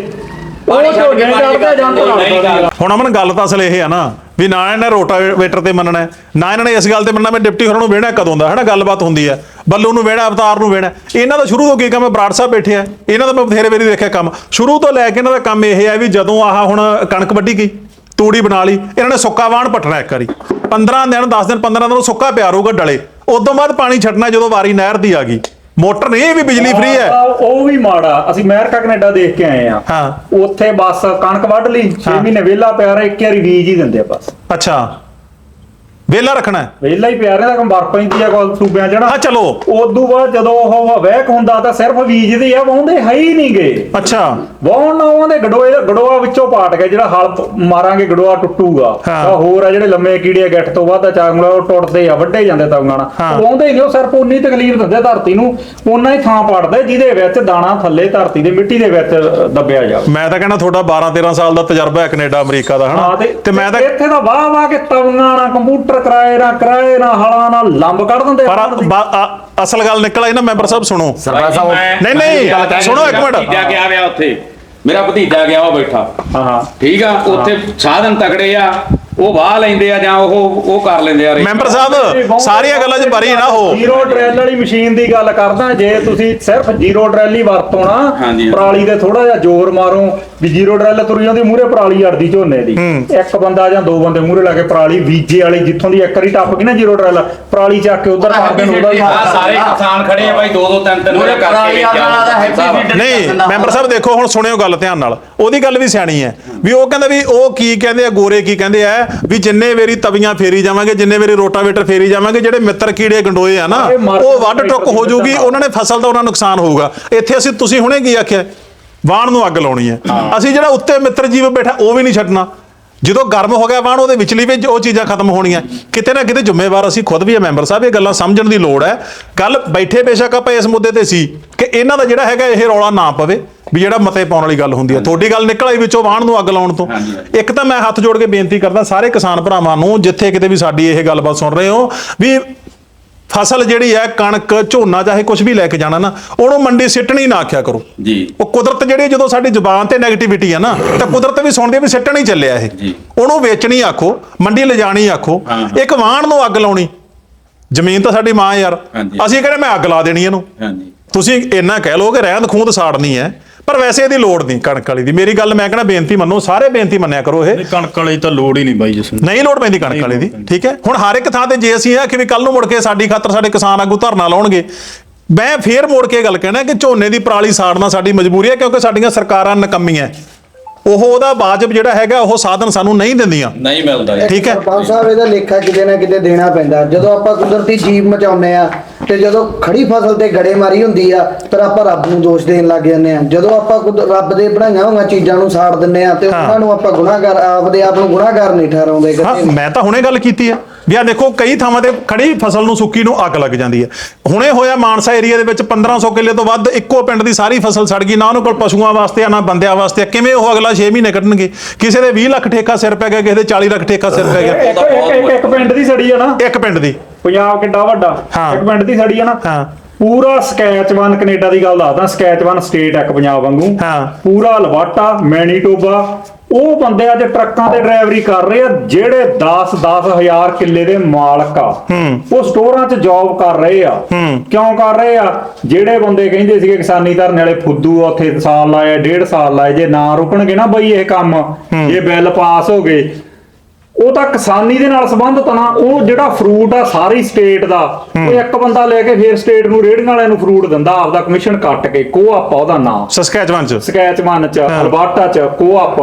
ਉਹ ਝੋਨੇ ਚੜਦੇ ਹੁਣ ਅਮਨ ਗੱਲ ਤਾਂ ਅਸਲ ਇਹ ਆ ਨਾ ਵੀ ਨਾ ਇਹਨਾਂ ਨੇ ਰੋਟਾਵੇਟਰ ਤੇ ਮੰਨਣਾ ਹੈ, ਨਾ ਇਹਨਾਂ ਨੇ ਇਸ ਗੱਲ ਤੇ ਮੰਨਣਾ ਮੈਂ ਡਿਪਟੀ ਹੋਰਾਂ ਨੂੰ ਵੇਣਾ ਕਦੋਂ ਦਾ ਹੈਨਾ ਗੱਲਬਾਤ ਹੁੰਦੀ ਹੈ। ਬੱਲੂ ਨੂੰ ਵੇਣਾ ਅਵਤਾਰ ਨੂੰ ਵੇਣਾ ਇਹਨਾਂ ਦਾ ਸ਼ੁਰੂ ਤੋਂ ਕੀ ਕੰਮ ਹੈ? ਬਰਾੜ ਸਾਹਿਬ ਬੈਠੇ ਆ। ਇਹਨਾਂ ਦਾ ਮੈਂ ਬਥੇਰੇ ਵਾਰੀ ਦੇਖਿਆ ਕੰਮ। ਸ਼ੁਰੂ ਤੋਂ ਲੈ ਕੇ ਇਹਨਾਂ ਦਾ ਕੰਮ ਇਹ ਹੈ ਵੀ ਜਦੋਂ ਆਹ ਹੁਣ ਕਣਕ ਵੱਢੀ ਗਈ ਤੂੜੀ ਬਣਾ ਲਈ ਇਹਨਾਂ ਨੇ ਸੁੱਕਾ ਵਾਹਣ ਪਟਣਾ ਇੱਕ ਵਾਰੀ। 15 ਦਿਨ 10 ਦਿਨ 15 ਦਿਨ ਉਹ ਸੁੱਕਾ ਪਿਆ ਰਹੂਗਾ ਡਲੇ। ਉਸ ਤੋਂ ਬਾਅਦ ਪਾਣੀ ਛੱਡਣਾ ਜਦੋਂ ਵਾਰੀ ਨਹਿਰ ਦੀ ਆ ਗਈ। ਮੋਟਰ ਨਹੀਂ ਇਹ ਵੀ ਬਿਜਲੀ ਫ੍ਰੀ ਹੈ। ਉਹ ਵੀ ਮਾੜਾ। ਅਸੀਂ ਅਮਰੀਕਾ ਕੈਨੇਡਾ ਦੇਖ ਕੇ ਆਏ ਆ। ਹਾਂ। ਉੱਥੇ ਬਸ ਕਣਕ ਵੱਢ ਲਈ 6 ਮਹੀਨੇ ਵਿਹਲਾ ਪਿਆ ਰਿਹਾ ਇੱਕ ਵਾਰੀ ਬੀਜ ਹੀ ਦਿੰਦੇ ਆ ਬਸ। ਅੱਛਾ। ਵੇਲਾ ਰੱਖਣਾ ਹੈ। ਵਿਹਲਾ ਹੀ ਪਿਆ ਰਿਹਾ ਤਾਂ ਬਰਫ ਪੈਂਦੀ ਆ ਕੋਲ ਸੂਬਿਆਂ ਚ ਨਾ। ਹਾਂ ਚਲੋ। ਉਦੋਂ ਬਾਅਦ ਜਦੋਂ ਉਹ ਵਹਿਕ ਹੁੰਦਾ ਤਾਂ ਸਿਰਫ ਬੀਜਦੇ ਆ ਵਾਹੁੰਦੇ ਹੈ ਹੀ ਨਹੀਂ ਗਏ ਅੱਛਾ। ਵਾਹੁਣ ਨਾ ਉਹਦੇ ਗੜੋਏ ਗੜੋਆ ਵਿੱਚੋਂ ਪਾਟ ਗਿਆ ਜਿਹੜਾ ਹਲ ਪ- ਮਾਰਾਂਗੇ ਗੜੋਆ ਟੁੱਟੂਗਾ। ਹਾਂ। ਆਹ ਹੋਰ ਆ ਜਿਹੜੇ ਲੰਮੇ ਕੀੜੇ ਗੱਠ ਤੋਂ ਵੱਧ ਚਾਂਗਲਾ ਉਹ ਟੁੱਟਦੇ ਆ ਵੱਡੇ ਜਾਂਦੇ ਤਾਂਗਾਂ ਨਾਲ। ਹਾਂ। ਵਾਹੁੰਦੇ ਹੀ ਨਹੀਂ ਉਹ ਸਿਰਫ ਉਨੀ ਤਕਲੀਫ ਦਿੰਦੇ ਧਰਤੀ ਨੂੰ ਉਹਨਾਂ ਹੀ ਥਾਂ ਪਾੜਦੇ ਜਿਹਦੇ ਵਿੱਚ ਦਾਣਾ ਥੱਲੇ ਧਰਤੀ ਦੇ ਮਿੱਟੀ ਦੇ ਵਿੱਚ ਅ, ਦੱਬਿਆ ਜਾਵੇ। ਮੈਂ ਤਾਂ ਕਹਿੰਦਾ ਤੁਹਾਡਾ 12 13 ਸਾਲ ਦਾ ਤਜਰਬਾ ਹੈ ਕੈਨੇਡਾ ਅਮਰੀਕਾ ਦਾ ਹਾਂ ਹਨਾ ਤੇ ਮੈਂ ਤਾਂ ਇੱਥੇ ਤਾਂ ਵਾਹ ਵਾਹ ਕੇ ਤਵੀਆਂ ਨਾਲ ਕੰਪਿਊਟਰ ਕਰਾਏ ਨਾ ਕਰਾਏ ਨਾ ਹਲਾਂ ਨਾਲ ਲੰਬ ਕੱਢ ਦਿੰਦੇ ਆ ਪਰ ਬਾ- ਆ- ਅਸਲ ਗੱਲ ਨਿਕਲ ਆਈ ਨਾ ਮੈਂਬਰ ਸਾਹਿਬ ਸੁਣੋ। ਸਰਪੰਚ ਸਾਹਿਬ ਨਹੀਂ ਨਹੀਂ ਸੁਣੋ ਇੱਕ ਮਿੰਟ। ਭਤੀਜਾ ਗਿਆ ਵਿਆ ਉੱਥੇ। ਮੇਰਾ ਭਤੀਜਾ ਗਿਆ ਉਹ ਬੈਠਾ। ਹਾਂ ਹਾਂ। ਠੀਕ ਆ ਉੱਥੇ ਸਾਧਨ ਤਕੜੇ ਆ। ਉਹ ਵਾਹ ਲੈਂਦੇ ਆ ਜਾਂ ਉਹ ਉਹ ਕਰ ਲੈਂਦੇ ਆ ਰੇ ਮੈਂਬਰ ਸਾਹਿਬ ਸਾਰੀਆਂ ਗੱਲਾਂ 'ਚ ਬਰੀ ਨਾ ਹੋ। ਜ਼ੀਰੋ ਡਰੈਲ ਵਾਲੀ ਮਸ਼ੀਨ ਦੀ ਗੱਲ ਕਰਦਾ ਜੇ ਤੁਸੀਂ ਸਿਰਫ ਜ਼ੀਰੋ ਡਰੈਲ ਹੀ ਵਰਤੋ ਨਾ। ਪਰਾਲੀ ਤੇ ਥੋੜਾ ਜਿਹਾ ਜ਼ੋਰ ਮਾਰੋ ਵੀ ਜ਼ੀਰੋ ਡਰੈਲ ਤੁਰ ਜਾਂਦੀ ਮੂਰੇ ਪਰਾਲੀ ਅੜਦੀ ਝੋਨੇ ਦੀ। ਇੱਕ ਬੰਦਾ ਜਾਂ ਦੋ ਬੰਦੇ ਮੂਰੇ ਲਾ ਕੇ ਪਰਾਲੀ ਬੀਜੇ ਵਾਲੀ ਜਿੱਥੋਂ ਦੀ ਇੱਕ ਵਾਰੀ ਟੱਪ ਗਈ ਨਾ ਜ਼ੀਰੋ ਡਰੈਲ ਪਰਾਲੀ ਚੱਕ ਕੇ ਉਧਰ ਮਾਰ ਦੇਣ ਆ ਸਾਰੇ ਕਿਸਾਨ ਖੜੇ ਆ ਬਾਈ ਦੋ ਦੋ ਤਿੰਨ ਤਿੰਨ ਮੂਹਰੇ ਕਰਕੇ ਦਾ ਨਹੀਂ ਮੈਂਬਰ ਸਾਹਿਬ ਦੇਖੋ ਹੁਣ ਸੁਣਿਓ ਗੱਲ ਧਿਆਨ ਨਾਲ। ਉਹਦੀ ਗੱਲ ਵੀ ਸਿਆਣੀ ਹੈ ਵੀ ਉਹ ਕਹਿੰਦਾ ਵੀ ਉਹ ਕੀ ਕਹਿੰਦੇ ਆ ਗੋਰੇ ਕੀ ਕਹਿੰਦੇ ਆ ਵੀ ਜਿੰਨੇ ਵੇਰੀ ਤਵੀਆਂ ਫੇਰੀ ਜਾਵਾਂਗੇ ਜਿੰਨੇ ਵੇਰੀ ਰੋਟਾਵੇਟਰ ਫੇਰੀ ਜਾਵਾਂਗੇ ਜਿਹੜੇ ਮਿੱਤਰ ਕੀੜੇ ਗੰਡੋਏ ਆ ਨਾ ਉਹ ਵੱਢ ਟੁੱਕ ਹੋ ਜਾਊਗੀ ਉਹਨਾਂ ਨੇ ਫਸਲ ਦਾ ਉਹਨਾਂ ਨੁਕਸਾਨ ਹੋਊਗਾ। ਇੱਥੇ ਅਸੀਂ ਤੁਸੀਂ ਹੁਣੇ ਕੀ ਆਖਿਆ? ਵਾਣ ਨੂੰ ਅੱਗ ਲਾਉਣੀ ਹੈ। ਅਸੀਂ ਜਿਹੜਾ ਉੱਤੇ ਮਿੱਤਰ ਜੀਵ ਬੈਠਾ ਉਹ ਵੀ ਨਹੀਂ ਛੱਡਣਾ। ਜਦੋਂ ਗਰਮ ਹੋ ਗਿਆ ਵਾਣ ਉਹਦੇ ਵਿਚਲੀ ਵਿੱਚ ਉਹ ਚੀਜ਼ਾਂ ਖਤਮ ਹੋਣੀਆਂ। ਕਿਤੇ ਨਾ ਕਿਤੇ ਜ਼ਿੰਮੇਵਾਰ ਅਸੀਂ ਖੁਦ ਵੀ ਆ ਮੈਂਬਰ ਸਾਹਿਬ ਇਹ ਗੱਲਾਂ ਸਮਝਣ ਦੀ ਲੋੜ ਹੈ। ਗੱਲ ਬੈਠੇ ਬੇਸ਼ੱਕ ਆਪਾਂ ਇਸ ਮੁੱਦੇ ਤੇ ਸੀ ਕਿ ਇਹਨਾਂ ਦਾ ਜਿਹੜਾ ਹੈਗਾ ਇਹ ਰੌਲਾ ਨਾ ਪਵੇ ਵੀ ਜਿਹੜਾ ਮਤੇ ਪਾਉਣ ਵਾਲੀ ਗੱਲ ਹੁੰਦੀ ਹੈ। ਤੁਹਾਡੀ ਗੱਲ ਨਿਕਲ ਆਈ ਵਿੱਚੋਂ ਵਾਹਣ ਨੂੰ ਅੱਗ ਲਾਉਣ ਤੋਂ। ਇੱਕ ਤਾਂ ਮੈਂ ਹੱਥ ਜੋੜ ਕੇ ਬੇਨਤੀ ਕਰਦਾ ਸਾਰੇ ਕਿਸਾਨ ਭਰਾਵਾਂ ਨੂੰ ਜਿੱਥੇ ਕਿਤੇ ਵੀ ਸਾਡੀ ਇਹ ਗੱਲਬਾਤ ਸੁਣ ਰਹੇ ਹੋ ਵੀ ਫਸਲ ਜਿਹੜੀ ਹੈ ਕਣਕ ਝੋਨਾ ਚਾਹੇ ਕੁਝ ਵੀ ਲੈ ਕੇ ਜਾਣਾ ਨਾ ਉਹਨੂੰ ਮੰਡੀ ਸਿੱਟਣੀ ਨਾ ਆਖਿਆ ਕਰੋ। ਜੀ। ਉਹ ਕੁਦਰਤ ਜਿਹੜੀ ਜਦੋਂ ਸਾਡੀ ਜ਼ੁਬਾਨ ਤੇ 네ਗੇਟਿਵਿਟੀ ਆ ਨਾ ਤਾਂ ਕੁਦਰਤ ਵੀ ਸੁਣਦੀ ਵੀ ਸਿੱਟਣ ਹੀ ਚੱਲਿਆ ਇਹ। ਉਹਨੂੰ ਵੇਚਣੀ ਆਖੋ ਮੰਡੀ ਲਿਜਾਣੀ ਆਖੋ। ਇੱਕ ਵਾਹਣ ਨੂੰ ਅੱਗ ਲਾਉਣੀ। ਜ਼ਮੀਨ ਤਾਂ ਸਾਡੀ ਮਾਂ ਯਾਰ। ਅਸੀਂ ਕਹਿੰਦੇ ਮੈਂ ਅੱਗ ਲਾ ਦੇਣੀ ਇਹਨੂੰ? ਹਾਂਜੀ। ਤੁਸੀਂ ਇੰਨਾ ਕਹਿ ਲਓ ਕਿ ਰਹਿੰਦ ਖੂੰਦ ਸਾੜਨੀ ਹੈ। ਪਰ ਵੈਸੇ ਇਹਦੀ ਲੋੜ ਨਹੀਂ ਕਣਕ ਵਾਲੀ ਦੀ। ਮੇਰੀ ਗੱਲ ਮੈਂ ਕਹਿੰਦਾ ਬੇਨਤੀ ਮੰਨੋ ਸਾਰੇ ਬੇਨਤੀ ਮੰਨਿਆ ਕਰੋ ਇਹ। ਕਣਕ ਵਾਲੀ ਤਾਂ ਲੋੜ ਹੀ ਨਹੀਂ ਬਾਈ ਜਿਸ ਨੂੰ ਨਹੀਂ ਲੋੜ ਪੈਂਦੀ ਕਣਕ ਵਾਲੀ ਦੀ ਠੀਕ ਹੈ? ਹੁਣ ਹਰ ਇੱਕ ਥਾਂ ਤੇ ਜੇ ਅਸੀਂ ਇਹ ਕਿ ਵੀ ਕੱਲ ਨੂੰ ਮੁੜ ਕੇ ਸਾਡੀ ਖਾਤਰ ਸਾਡੇ ਕਿਸਾਨ ਆਗੂ ਧਰਨਾ ਲਾਉਣਗੇ ਮੈਂ ਫੇਰ ਮੋੜ ਕੇ ਗੱਲ ਕਹਿਣਾ ਕਿ ਝੋਨੇ ਦੀ ਪਰਾਲੀ ਸਾੜਨਾ ਸਾਡੀ ਮਜਬੂਰੀ ਹੈ ਕਿਉਂਕਿ ਸਾਡੀਆਂ ਸਰਕਾਰਾਂ ਨਕੰਮੀਆਂ ਉਹ ਉਹਦਾ ਵਾਜਬ ਜਿਹੜਾ ਹੈਗਾ ਉਹ ਸਾਧਨ ਸਾਨੂੰ ਨਹੀਂ ਦਿੰਦੀਆਂ। ਨਹੀਂ ਮਿਲਦਾ ਜੀ। ਠੀਕ ਹੈ। ਸਰਪੰਚ ਸਾਹਿਬ ਇਹਦਾ ਲੇਖਾ ਕਿਤੇ ਨਾ ਕਿਤੇ ਦੇਣਾ ਪੈਂਦਾ। ਜਦੋਂ ਆਪਾਂ ਕੁਦਰਤੀ ਜੀਵ ਮਚਾਉਂਦੇ ਆ ਤੇ ਜਦੋਂ ਖੜੀ ਫਸਲ ਤੇ ਗੜੇਮਾਰੀ ਹੁੰਦੀ ਆ ਫਿਰ ਆਪਾਂ ਰੱਬ ਨੂੰ ਦੋਸ਼ ਦੇਣ ਲੱਗ ਜਾਂਦੇ ਆ। ਜਦੋਂ ਆਪਾਂ ਕੁਦ- ਰੱਬ ਦੇ ਬਣਾਈਆਂ ਹੋਈਆਂ ਚੀਜ਼ਾਂ ਨੂੰ ਸਾੜ ਦਿੰਦੇ ਆ ਤੇ ਉਹਨਾਂ ਨੂੰ ਆਪਾਂ ਗੁਨਾਹਗਾਰ ਆਪਦੇ ਆਪ ਨੂੰ ਗੁਨਾਹਗਾਰ ਨਹੀਂ ਠਹਿਰਾਉਂਦੇ ਹਾਂ ਕਦੇ। ਮੈਂ ਤਾਂ ਹੁਣੇ ਗੱਲ ਕੀਤੀ ਹੈ ਵੀ ਆ ਦੇਖੋ ਕਈ ਥਾਵਾਂ ਤੇ ਖੜੀ ਫਸਲ ਨੂੰ ਸੁੱਕੀ ਨੂੰ ਅੱਗ ਲੱਗ ਜਾਂਦੀ ਹੈ। ਹੁਣੇ ਹੋਇਆ ਮਾਨਸਾ ਏਰੀਆ ਦੇ ਵਿੱਚ 1500 ਕਿੱਲੇ ਤੋਂ ਵੱਧ ਇੱਕੋ ਪਿੰਡ ਦੀ ਸਾਰੀ ਫਸਲ ਸੜ ਗਈ। ਨਾ ਉਹਨਾਂ ਕੋਲ ਪਸ਼ੂਆਂ ਵਾਸਤੇ ਆ ਨਾ ਬੰਦਿਆਂ ਵਾਸਤੇ। ਕਿਵੇਂ ਉਹ ਅਗਲਾ 6 ਮਹੀਨੇ ਕੱਢਣਗੇ? ਕਿਸੇ ਦੇ 20 ਲੱਖ ਠੇਕਾ ਸਿਰ ਪੈ ਗਿਆ ਕਿਸੇ ਦੇ 40 ਲੱਖ ਠੇਕਾ ਸਿਰ ਪੈ ਗਿਆ। ਇੱਕ ਪਿੰਡ ਦੀ ਸੜੀ ਆ ਨਾ। ਇੱਕ ਪਿੰਡ ਦੀ। ਪੰਜਾਬ ਕਿੱਡਾ ਵੱਡਾ। ਹਾਂ। ਇੱਕ ਪਿੰਡ ਦੀ ਸੜੀ ਆ ਨਾ। ਹਾਂ। ਪੂਰਾ ਸਕੈਚਵਨ ਕੈਨੇਡਾ ਦੀ ਗੱਲ ਦੱਸਦਾ। ਸਕੈਚਵਨ ਸਟੇਟ ਇੱਕ ਪੰਜਾਬ ਵਾਂਗੂ। ਹਾਂ। ਪੂਰਾ ਲਵਾਟਾ ਮੈਨੀਟੋਬਾ ਉਹ ਬੰਦੇ ਅੱਜ ਟਰੱਕਾਂ ਤੇ ਡਰਾਈਵਰੀ ਕਰ ਰਹੇ ਆ ਜਿਹੜੇ 10 10000 ਕਿੱਲੇ ਦੇ ਮਾਲਕ ਆ ਉਹ ਸਟੋਰਾਂ 'ਚ ਜੌਬ ਕਰ ਰਹੇ ਆ। ਕਿਉਂ ਕਰ ਰਹੇ ਆ? ਜਿਹੜੇ ਬੰਦੇ ਕਹਿੰਦੇ ਸੀਗੇ ਕਿਸਾਨੀ ਧਰਨੇ ਵਾਲੇ ਫੁੱਦੂ ਉੱਥੇ ਸਾਲ ਲਾਏ ਡੇਢ ਸਾਲ ਲਾਏ ਜੇ ਨਾ ਰੁਕਣਗੇ ਨਾ ਬਈ ਇਹ ਕੰਮ ਜੇ ਬਿੱਲ ਪਾਸ ਹੋ ਗਏ ਉਹ ਤਾਂ ਕਿਸਾਨੀ ਦੇ ਨਾਲ ਸੰਬੰਧਤ ਨਾ ਉਹ ਜਿਹੜਾ ਫਰੂਟ ਆ ਸਾਰੀ ਸਟੇਟ ਦਾ ਉਹ ਇੱਕ ਬੰਦਾ ਲੈ ਕੇ ਫੇਰ ਸਟੇਟ ਨੂੰ ਰੇੜੀਆਂ ਵਾਲਿਆਂ ਨੂੰ ਫਰੂਟ ਦਿੰਦਾ ਆਪਦਾ ਕਮਿਸ਼ਨ ਕੱਟ ਕੇ ਕੋਆਪ ਉਹਦਾ ਨਾਮ ਸਸਕੈਚਵਨ ਚ। ਸਕੈਚਮਨ ਚ ਅਲਬਰਟਾ ਚ ਕੋਆਪ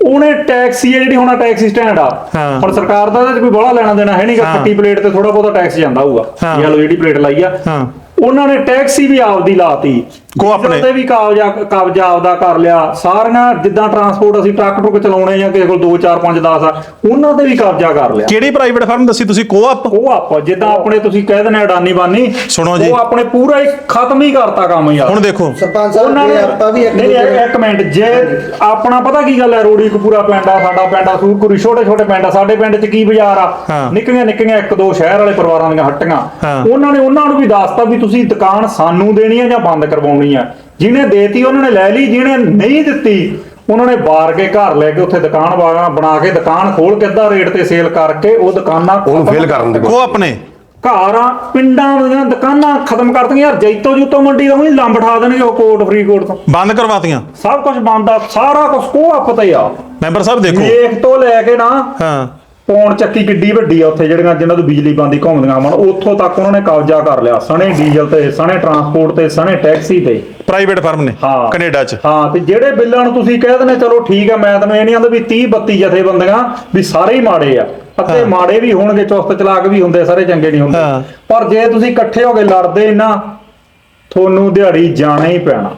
ਉਹਨੇ ਟੈਕਸੀ ਹੈ ਜਿਹੜੀ ਹੁਣ ਟੈਕਸੀ ਸਟੈਂਡ ਆ ਹਾਂ। ਹੁਣ ਸਰਕਾਰ ਦਾ ਇਹਦੇ ਚ ਕੋਈ ਬੜਾ ਲੈਣਾ ਦੇਣਾ ਹੈ ਨਹੀਂਗਾ ਹਾਂ। ਖੱਟੀ ਪਲੇਟ ਤੇ ਥੋੜਾ ਬਹੁਤਾ ਟੈਕਸ ਜਾਂਦਾ ਹੋਊਗਾ ਹਾਂ। ਲੋ ਜਿਹੜੀ ਪਲੇਟ ਲਾਈ ਆ ਹਾਂ। ਉਹਨਾਂ ਨੇ ਟੈਕਸੀ ਵੀ ਆਪਦੀ ਲਾਤੀ ਨੇ। ਡੀਜ਼ਲ ਤੇ ਵੀ ਕਬਜ਼ਾ ਕਬਜ਼ਾ ਆਪਦਾ ਕਰ ਲਿਆ ਸਾਰੀਆਂ ਜਿੱਦਾਂ ਟਰਾਂਸਪੋਰਟ ਅਸੀਂ ਟਰੱਕ ਟਰੁੱਕ ਚਲਾਉਣੇ ਜਾਂ ਕਿਸੇ ਕੋਲ 2 4 5 10 ਆ ਉਹਨਾਂ ਤੇ ਵੀ ਕਬਜ਼ਾ ਕਰ ਲਿਆ ਕਿਹੜੀ ਪ੍ਰਾਈਵੇਟ ਫਰਮ ਦੱਸੀ ਤੁਸੀਂ ਕੋਆਪ ਉਹ ਆਪਾਂ ਜਿੱਦਾਂ ਆਪਣੇ ਤੁਸੀਂ ਕਹਿ ਦਿੰਦੇ ਅਡਾਨੀ ਬਾਨੀ ਸੁਣੋ ਜੀ। ਉਹ ਆਪਣੇ ਪੂਰਾ ਹੀ ਖਤਮ ਹੀ ਕਰਤਾ ਕੰਮ ਯਾਰ ਹੁਣ ਦੇਖੋ ਸਰਪੰਚ ਸਾਹਿਬ ਉਹਨਾਂ ਜੇ ਨੇ ਆਪਾਂ ਵੀ ਇੱਕ ਮਿੰਟ ਜੇ ਆਪਣਾ ਪਤਾ ਕੀ ਗੱਲ ਹੈ ਰੋੜੀ ਕਪੂਰਾ ਪਿੰਡ ਆ ਸਾਡਾ ਪਿੰਡ ਆ ਸੂਰਪੁਰੀ ਛੋਟੇ ਛੋਟੇ ਪਿੰਡ ਆ ਸਾਡੇ ਪਿੰਡ 'ਚ ਕੀ ਬਾਜ਼ਾਰ ਆ। ਨਿੱਕੀਆਂ ਨਿੱਕੀਆਂ ਇੱਕ ਦੋ ਸ਼ਹਿਰ ਵਾਲੇ ਪਰਿਵਾਰਾਂ ਦੀਆਂ ਹੱਟੀਆਂ। ਉਹਨਾਂ ਨੇ ਉਹਨਾਂ ਨੂੰ ਵੀ ਦੱਸਤਾ ਵੀ ਤੁਸੀਂ ਦੁਕਾਨ ਸਾਨੂੰ ਦੇਣੀ ਹੈ ਜਾਂ ਬੰਦ ਕਰਵਾਉਣੀ ਹੈ ਜਿਹਨੇ ਦੇਤੀ ਉਹਨਾਂ ਨੇ ਲੈ ਲਈ। ਜਿਹਨੇ ਨਹੀਂ ਦਿੱਤੀ ਉਹਨਾਂ ਨੇ ਬਾਰ ਕੇ ਘਰ ਲੈ ਕੇ ਉੱਥੇ ਦੁਕਾਨ ਬਣਾ ਬਣਾ ਕੇ ਦੁਕਾਨ ਖੋਲ ਕੇ ਅੱਧਾ ਰੇਟ ਤੇ ਸੇਲ ਕਰਕੇ ਉਹ ਦੁਕਾਨਾਂ ਉਹਨੂੰ ਫੇਲ ਕਰਨ ਦੇ ਕੋਆਪ ਨੇ ਘਰਾਂ ਪਿੰਡਾਂ ਦੀਆਂ ਦੁਕਾਨਾਂ ਖਤਮ ਕਰ ਦਿੱਤੀਆਂ ਯਾਰ ਜੈਤੋ ਜੂਤੋ ਮੰਡੀ ਦਾ ਵੀ ਲੰਬ ਠਾ ਦੇਣਗੇ ਉਹ ਕੋਟ ਫਰੀਦਕੋਟ ਤੋਂ। ਬੰਦ ਕਰਵਾਤੀਆਂ? ਸਭ ਕੁਝ ਬੰਦ ਆ ਸਾਰਾ ਕੁਝ ਕੋ ਪਤਾ ਹੀ ਆ ਮੈਂਬਰ ਸਾਹਿਬ ਦੇਖੋ। ਲੇਖ ਤੋਂ ਲੈ ਕੇ ਨਾ ਹਾਂ। ਪੌਣ ਚੱਕੀ ਕਿੱਡੀ ਵੱਡੀ ਆ ਉੱਥੇ ਜਿਹੜੀਆਂ ਜਿਨ੍ਹਾਂ ਤੋਂ ਬਿਜਲੀ ਬੰਦੀ ਘੁੰਮਦੀਆਂ ਮਨ ਉੱਥੋਂ ਤੱਕ ਉਹਨਾਂ ਨੇ ਕਬਜ਼ਾ ਕਰ ਲਿਆ। ਸਣੇ ਡੀਜ਼ਲ ਤੇ ਸਣੇ ਟਰਾਂਸਪੋਰਟ ਤੇ ਸਣੇ ਟੈਕਸੀ ਤੇ। ਪ੍ਰਾਈਵੇਟ ਫਰਮ ਨੇ ਹਾਂ। ਕੈਨੇਡਾ ਚ। ਹਾਂ ਤੇ ਜਿਹੜੇ ਬਿੱਲਾਂ ਨੂੰ ਤੁਸੀਂ ਕਹਿ ਦਿੰਦੇ ਚਲੋ ਠੀਕ ਆ ਮੈਂ ਤੈਨੂੰ ਇਹ ਨਹੀਂ ਆਂਦਾ ਵੀ 30 32 ਜਥੇਬੰਦੀਆਂ ਵੀ ਸਾਰੇ ਹੀ ਮਾੜੇ ਆ। ਅਤੇ ਮਾੜੇ ਵੀ ਹੋਣਗੇ ਚੁਸਤ ਚਲਾਕ ਵੀ ਹੁੰਦੇ ਸਾਰੇ ਚੰਗੇ ਨਹੀਂ ਹੁੰਦੇ। ਹਾਂ। ਪਰ ਜੇ ਤੁਸੀਂ ਇਕੱਠੇ ਹੋ ਕੇ ਲੜਦੇ ਨਾ ਤੁਹਾਨੂੰ ਦਿਹਾੜੀ ਜਾਣਾ ਹੀ ਪੈਣਾ।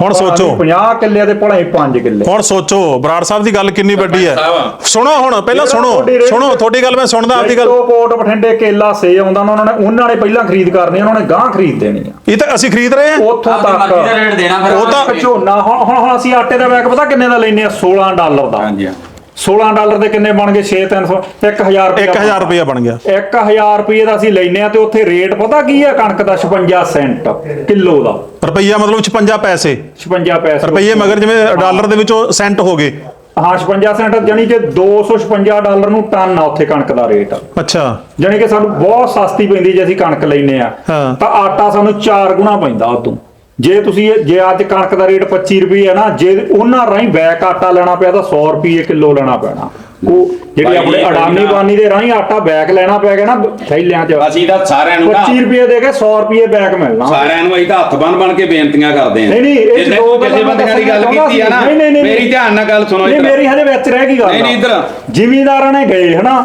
ਹੁਣ ਸੋਚੋ। 50 ਕਿੱਲੇ ਦੇ ਭਲੇ 5 ਕਿੱਲੇ। ਹੁਣ ਸੋਚੋ ਬਰਾੜ ਸਾਹਿਬ ਦੀ ਗੱਲ ਕਿੰਨੀ ਵੱਡੀ ਹੈ। ਸੁਣੋ ਹੁਣ ਪਹਿਲਾਂ ਸੁਣੋ ਸੁਣੋ ਤੁਹਾਡੀ ਗੱਲ ਮੈਂ ਸੁਣਦਾ ਆਪਦੀ ਗੱਲ ਤੋਂ ਕੋਟ ਬਠਿੰਡੇ ਕੇਲਾ ਸੇ ਆਉਂਦਾ ਨਾ ਉਹਨਾਂ ਨੇ ਉਹਨਾਂ ਨੇ ਪਹਿਲਾਂ ਖਰੀਦ ਕਰਨੀ ਉਹਨਾਂ ਨੇ ਗਾਂ ਖਰੀਦ ਦੇਣੀ ਆ। ਇਹ ਤਾਂ ਅਸੀਂ ਖਰੀਦ ਰਹੇ ਹਾਂ। ਉੱਥੋਂ ਦਾ ਤੱਕ। ਰੇਟ ਦੇਣਾ ਫਿਰ ਉਹ ਤਾਂ- ਝੋਨਾ ਹੁਣ ਹੁਣ ਅਸੀਂ ਆਟੇ ਦਾ ਬੈਗ ਪਤਾ ਕਿੰਨੇ ਦਾ ਲੈਨੇ ਆ? 16 ਡਾਲਰ ਦਾ। ਹਾਂਜੀ ਹਾਂ 16 ਡਾਲਰ ਦੇ ਕਿੰਨੇ ਬਣ ਗਏ? 6 300 1000 ਰੁਪਏ 1000 ਰੁਪਇਆ ਬਣ ਗਿਆ। 1000 ਰੁਪਏ ਦਾ ਅਸੀਂ ਲੈਨੇ ਆ ਤੇ ਉੱਥੇ ਰੇਟ ਪਤਾ ਕੀ ਹੈ? ਕਣਕ ਦਾ 56 ਸੈਂਟ ਕਿਲੋ ਦਾ। ਰੁਪਈਆ ਮਤਲਬ 56 ਪੈਸੇ। 56 ਪੈਸੇ ਰੁਪਈਏ ਮਗਰ ਜਿਵੇਂ ਡਾਲਰ ਦੇ ਵਿੱਚੋਂ ਸੈਂਟ ਹੋ ਗਏ। ਹਾਂ 56 ਸੈਂਟ ਜਾਨੀ ਕਿ 256 ਡਾਲਰ ਨੂੰ ਟਨ ਆ ਉੱਥੇ ਕਣਕ ਦਾ ਰੇਟ। ਅੱਛਾ। ਜਾਨੀ ਕਿ ਸਾਨੂੰ ਬਹੁਤ ਸਸਤੀ ਪੈਂਦੀ ਜੇ ਅਸੀਂ ਕਣਕ ਲੈਨੇ ਆ। ਤਾਂ ਆਟਾ ਸਾਨੂੰ 4 ਗੁਣਾ ਪੈਂਦਾ ਉਦੋਂ। ਜੇ ਤੁਸੀਂ ਜੇ ਅੱਜ ਕਣਕ ਦਾ ਰੇਟ 25 ਰੁਪਏ ਹੈ ਨਾ ਜੇ ਉਹਨਾਂ ਰਾਹੀਂ ਬੈਕ ਆਟਾ ਲੈਣਾ ਪਿਆ ਤਾਂ 100 ਰੁਪਏ ਕਿਲੋ ਲੈਣਾ ਪੈਣਾ। ਉਹ ਜਿਹੜੀ ਆਪਣੇ ਅਡਾਨੀ ਬਾਨੀ ਦੇ ਰਾਹੀਂ ਆਟਾ ਬੈਕ ਲੈਣਾ ਪਿਆ ਗਿਆ ਨਾ ਥੈਲਿਆਂ 'ਚ। ਅਸੀਂ ਤਾਂ ਸਾਰਿਆਂ ਨੂੰ ਨਾ 25 ਰੁਪਏ ਦੇ ਕੇ 100 ਰੁਪਏ ਬੈਕ ਮਿਲਣਾ। ਸਾਰਿਆਂ ਨੂੰ ਅਸੀਂ ਤਾਂ ਹੱਥ ਬੰਨ ਬਣ ਕੇ ਬੇਨਤੀਆਂ ਕਰਦੇ ਆਂ ਨਹੀਂ, ਨਹੀਂ, ਇਹ ਦੋ ਜਥੇਬੰਦੀਆਂ ਦੀ ਗੱਲ ਕੀਤੀ ਆ ਨਾ ਮੇਰੀ ਧਿਆਨ ਨਾਲ ਗੱਲ ਸੁਣੋ ਨਹੀਂ ਮੇਰੀ ਹਜੇ ਵਿੱਚ ਰਹਿ ਗਈ ਗੱਲ ਨਹੀਂ, ਨਹੀਂ, ਇੱਧਰ। ਜ਼ਿਮੀਂਦਾਰਾਂ ਨੇ ਗਏ ਹਨਾ?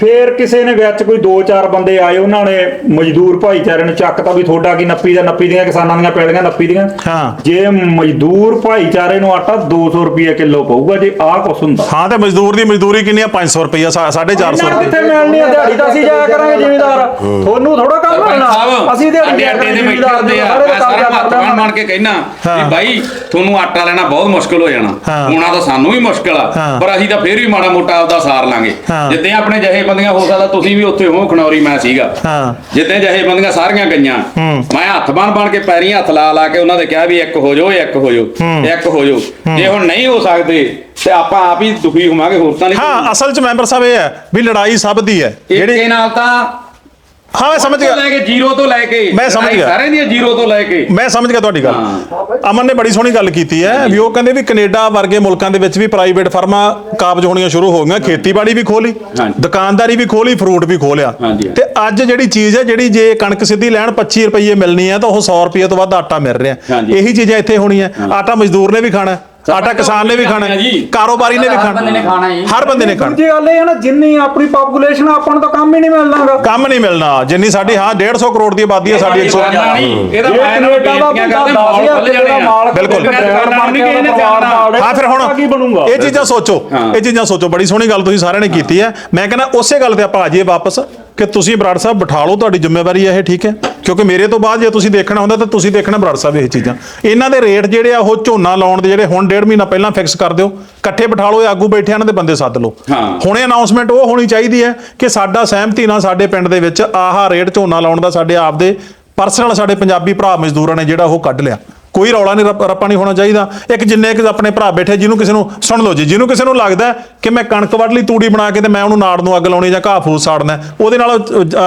ਫੇਰ ਕਿਸੇ ਨੇ ਵਿੱਚ ਕੋਈ 2-4 ਬੰਦੇ ਆਏ ਉਹਨਾਂ ਨੇ ਮਜ਼ਦੂਰ ਭਾਈਚਾਰੇ ਨੂੰ ਚੱਕਤਾ ਵੀ ਤੁਹਾਡਾ ਕੀ ਨੱਪੀ ਦਾ ਨੱਪੀ ਦੀਆਂ ਕਿਸਾਨਾਂ ਦੀਆਂ ਪੈਲੀਆਂ ਨੱਪੀ ਦੀਆਂ? ਹਾਂ। ਜੇ ਮਜ਼ਦੂਰ ਭਾਈਚਾਰੇ ਨੂੰ ਆਟਾ 200 ਰੁਪਏ ਕਿਲੋ ਪਊਗਾ ਜੇ ਆਹ ਕੁਛ ਹੁੰਦਾ। ਹਾਂ ਤੇ ਮਜ਼ਦੂਰ ਦੀ ਮਜ਼ਦੂਰੀ ਕਿੰਨੀ ਆ? 500 ਰੁਪਈਆ 450 ਇਹਨਾਂ ਕਿੱਥੇ ਰੁਪਏ ਮਿਲਣੀ ਆ? ਦਿਹਾੜੀ ਤਾਂ ਅਸੀਂ ਜਾਇਆ ਕਰਾਂਗੇ ਜ਼ਿਮੀਂਦਾਰ। ਤੁਹਾਨੂੰ ਥੋੜਾ ਕੰਮ ਮਿਲਣਾ। ਅਸੀਂ ਦਿਹਾੜੀ ਅੱਡੇ ਦੇ ਬੈਠੇ ਹੁੰਦੇ ਦੇ ਆ। ਸਾਰੇ ਹੱਥ ਬਣ ਕੇ ਕਹਿਣਾ। ਵੀ ਬਾਈ ਤੁਹਾਨੂੰ ਆਟਾ ਲੈਣਾ ਬਹੁਤ ਮੁਸ਼ਕਲ ਹੋ ਜਾਣਾ। ਹੋਣਾ ਤਾਂ ਸਾਨੂੰ ਵੀ ਮੁਸ਼ਕਲ ਆ। ਪਰ ਅਸੀਂ ਤਾਂ ਫੇਰ ਵੀ ਮਾੜਾ ਮੋਟਾ ਆਪਦਾ ਸਾਰ ਲਾਂਗੇ। ਹਾਂ। ਜਿੱਦਾਂ ਆਪਣੇ ਜਹੇ ਬੰਦੀਆਂ ਹੋ ਸਕਦਾ ਤੁਸੀਂ ਵੀ ਉੱਥੇ ਹੋ ਖਣੌਰੀ ਮੈਂ ਸੀਗਾ। ਹਾਂ। ਜਿੱਦਾਂ ਜਹੇ ਬੰਦੀਆਂ ਸਾਰੀਆਂ ਗਈਆਂ ਹੂੰ। ਮੈਂ ਹੱਥ ਬੰਨ ਬਣ ਕੇ ਪੈਰੀਂ ਹੱਥ ਲਾ ਲਾ ਕੇ ਉਹਨਾਂ ਦੇ ਕਿਹਾ ਵੀ ਇੱਕ ਹੋ ਜਾਓ ਇੱਕ ਹੋ ਜਾਓ ਇੱਕ ਹੋ ਜਾਓ। ਜੇ ਹੁਣ ਨਹੀਂ ਹੋ ਸਕਦੇ ਤੇ ਆਪਾਂ ਆਪ ਹੀ ਦੁਖੀ ਹੋਵਾਂਗੇ ਹੋਰ ਤਾਂ ਨਹੀਂ ਹਾਂ ਅਸਲ 'ਚ ਮੈਂਬਰ ਸਾਹਿਬ ਇਹ ਹੈ ਵੀ ਲੜਾਈ ਸਭ ਦੀ ਹੈ। ਜਿਹੜੀ ਜਿਹੜੀ ਨਾਲ ਤਾਂ ਹਾਂ ਮੈਂ ਸਮਝ ਗਿਆ। ਲੈ ਕੇ ਜ਼ੀਰੋ ਤੋਂ ਲੈ ਕੇ। ਮੈਂ ਸਮਝ ਗਿਆ। ਸਾਰਿਆਂ ਦੀਆਂ ਜ਼ੀਰੋ ਤੋਂ ਲੈ ਕੇ। ਮੈਂ ਸਮਝ ਗਿਆ ਤੁਹਾਡੀ ਗੱਲ। ਅਮਨ ਨੇ ਬੜੀ ਸੋਹਣੀ ਗੱਲ ਕੀਤੀ ਹੈ ਵੀ ਉਹ ਕਹਿੰਦੇ ਵੀ ਕੈਨੇਡਾ ਵਰਗੇ ਮੁਲਕਾਂ ਦੇ ਵਿੱਚ ਵੀ ਪ੍ਰਾਈਵੇਟ ਫਰਮਾਂ ਕਾਬਜ ਹੋਣੀਆਂ ਸ਼ੁਰੂ ਹੋ ਗਈਆਂ। ਖੇਤੀਬਾੜੀ ਵੀ ਖੋਲੀ ਹਾਂਜੀ। ਦੁਕਾਨਦਾਰੀ ਵੀ ਖੋਲੀ ਫਰੂਟ ਵੀ ਖੋਲਿਆ ਹਾਂਜੀ। ਤੇ ਅੱਜ ਜਿਹੜੀ ਚੀਜ਼ ਹੈ ਜਿਹੜੀ ਜੇ ਕਣਕ ਸਿੱਧੀ ਲੈਣ 25 ਰੁਪਏ ਮਿਲਣੀ ਹੈ ਤਾਂ ਉਹ 100 ਰੁਪਏ ਤੋਂ ਵੱਧ ਆਟਾ ਮਿਲ ਰਿਹਾ। ਹਾਂਜੀ। ਇਹੀ ਚੀਜ਼ਾਂ ਇੱਥੇ ਹੋਣੀਆਂ। ਆਟਾ ਮਜ਼ਦੂਰ ਨੇ ਵੀ ਖਾਣਾ। ਹੈ, ਆਟਾ ਕਿਸਾਨ ਨੇ ਵੀ ਖਾਣਾ ਹੈ, ਜੀ। ਕਾਰੋਬਾਰੀ ਨੇ ਵੀ ਬੰਦੇ ਨੇ ਖਾਣਾ ਜੀ। ਹਰ ਬੰਦੇ ਨੇ ਖਾਣਾ। ਦੂਜੀ ਗੱਲ ਇਹ ਹੈ ਨਾ ਜਿੰਨੀ ਆਪਣੀ ਪਾਪੂਲੇਸ਼ਨ ਆਪਾਂ ਨੂੰ ਤਾਂ ਕੰਮ ਹੀ ਨਹੀਂ ਮਿਲਣਾਗਾ ਕੰਮ ਨਹੀਂ ਮਿਲਣਾ। ਜਿੰਨੀ ਸਾਡੀ ਹਾਂ 150 ਕਰੋੜ ਦੀ ਆਬਾਦੀ ਹੈ ਸਾਡੀ 100 ਇਹਦਾ ਮੈਂ ਕੈਨੇਡਾ ਦਾ ਬੇਨਤੀਆਂ ਬੰਦਾ ਕਰਦੇ 10 ਮਾਹੌਲ ਹਜ਼ਾਰ ਖੁੱਲ ਜਾਣੇ ਦਾ ਆ ਮਾਲਕ ਬਿਲਕੁਲ। ਹਾਂ ਫਿਰ ਹੁਣ ਕੀ ਬਣੂਗਾ? ਇਹ ਚੀਜ਼ਾਂ ਸੋਚੋ। ਹਾਂ। ਇਹ ਚੀਜ਼ਾਂ ਸੋਚੋ। ਬੜੀ ਸੋਹਣੀ ਗੱਲ ਤੁਸੀਂ ਸਾਰਿਆਂ ਨੇ ਕੀਤੀ ਹੈ। ਮੈਂ ਕਹਿੰਦਾ ਉਸੇ ਗੱਲ ਤੇ ਆਪਾਂ ਆ ਜਾਈਏ ਵਾਪਸ। ਕਿ ਤੁਸੀਂ ਬਰਾੜ ਸਾਹਿਬ ਬਿਠਾ ਲਓ ਤੁਹਾਡੀ ਜ਼ਿੰਮੇਵਾਰੀ ਹੈ ਇਹ ਠੀਕ ਹੈ। ਕਿਉਂਕਿ ਮੇਰੇ ਤੋਂ ਬਾਅਦ ਜੇ ਤੁਸੀਂ ਦੇਖਣਾ ਹੁੰਦਾ ਤਾਂ ਤੁਸੀਂ ਦੇਖਣਾ ਬਰਾੜ ਸਾਹਿਬ ਇਹ ਚੀਜ਼ਾਂ। ਇਹਨਾਂ ਦੇ ਰੇਟ ਜਿਹੜੇ ਆ ਉਹ ਝੋਨਾ ਲਾਉਣ ਦੇ ਜਿਹੜੇ ਹੁਣ ਡੇਢ ਮਹੀਨਾ ਪਹਿਲਾਂ ਫਿਕਸ ਕਰ ਦਿਓ। ਇਕੱਠੇ ਬਿਠਾ ਲਓ ਇਹ ਆਗੂ ਬੈਠੇ ਇਹਨਾਂ ਦੇ ਬੰਦੇ ਸੱਦ ਲਓ। ਹੁਣੇ ਅਨਾਉਂਸਮੈਂਟ ਉਹ ਹੋਣੀ ਚਾਹੀਦੀ ਹੈ ਕਿ ਸਾਡਾ ਸਹਿਮਤੀ ਨਾਲ ਸਾਡੇ ਪਿੰਡ ਦੇ ਵਿੱਚ ਆਹਾ ਰੇਟ ਝੋਨਾ ਲਾਉਣ ਦਾ ਸਾਡੇ ਆਪ ਦੇ ਪਰਸਨਲ ਸਾਡੇ ਪੰਜਾਬੀ ਭਰਾ ਮਜ਼ਦੂਰਾਂ ਨੇ ਜਿਹੜਾ ਉਹ ਕੱਢ ਲਿਆ। ਕੋਈ ਰੌਲਾ ਨਹੀਂ, ਰੱਪਾ ਨਹੀਂ ਹੋਣਾ ਚਾਹੀਦਾ। ਇੱਕ ਜਿੰਨੇ ਕਿ ਆਪਣੇ ਭਰਾ ਬੈਠੇ, ਜਿਹਨੂੰ ਕਿਸੇ ਨੂੰ ਸੁਣ ਲਓ ਜੀ, ਜਿਹਨੂੰ ਕਿਸੇ ਨੂੰ ਲੱਗਦਾ ਕਿ ਮੈਂ ਕਣਕ ਵੱਢ ਲਈ, ਤੂੜੀ ਬਣਾ ਕੇ ਤੇ ਮੈਂ ਉਹਨੂੰ ਨਾੜ ਨੂੰ ਅੱਗ ਲਾਉਣੀ ਜਾਂ ਘਾਹ ਫੂਸ ਸਾੜਨਾ ਉਹਦੇ ਨਾਲ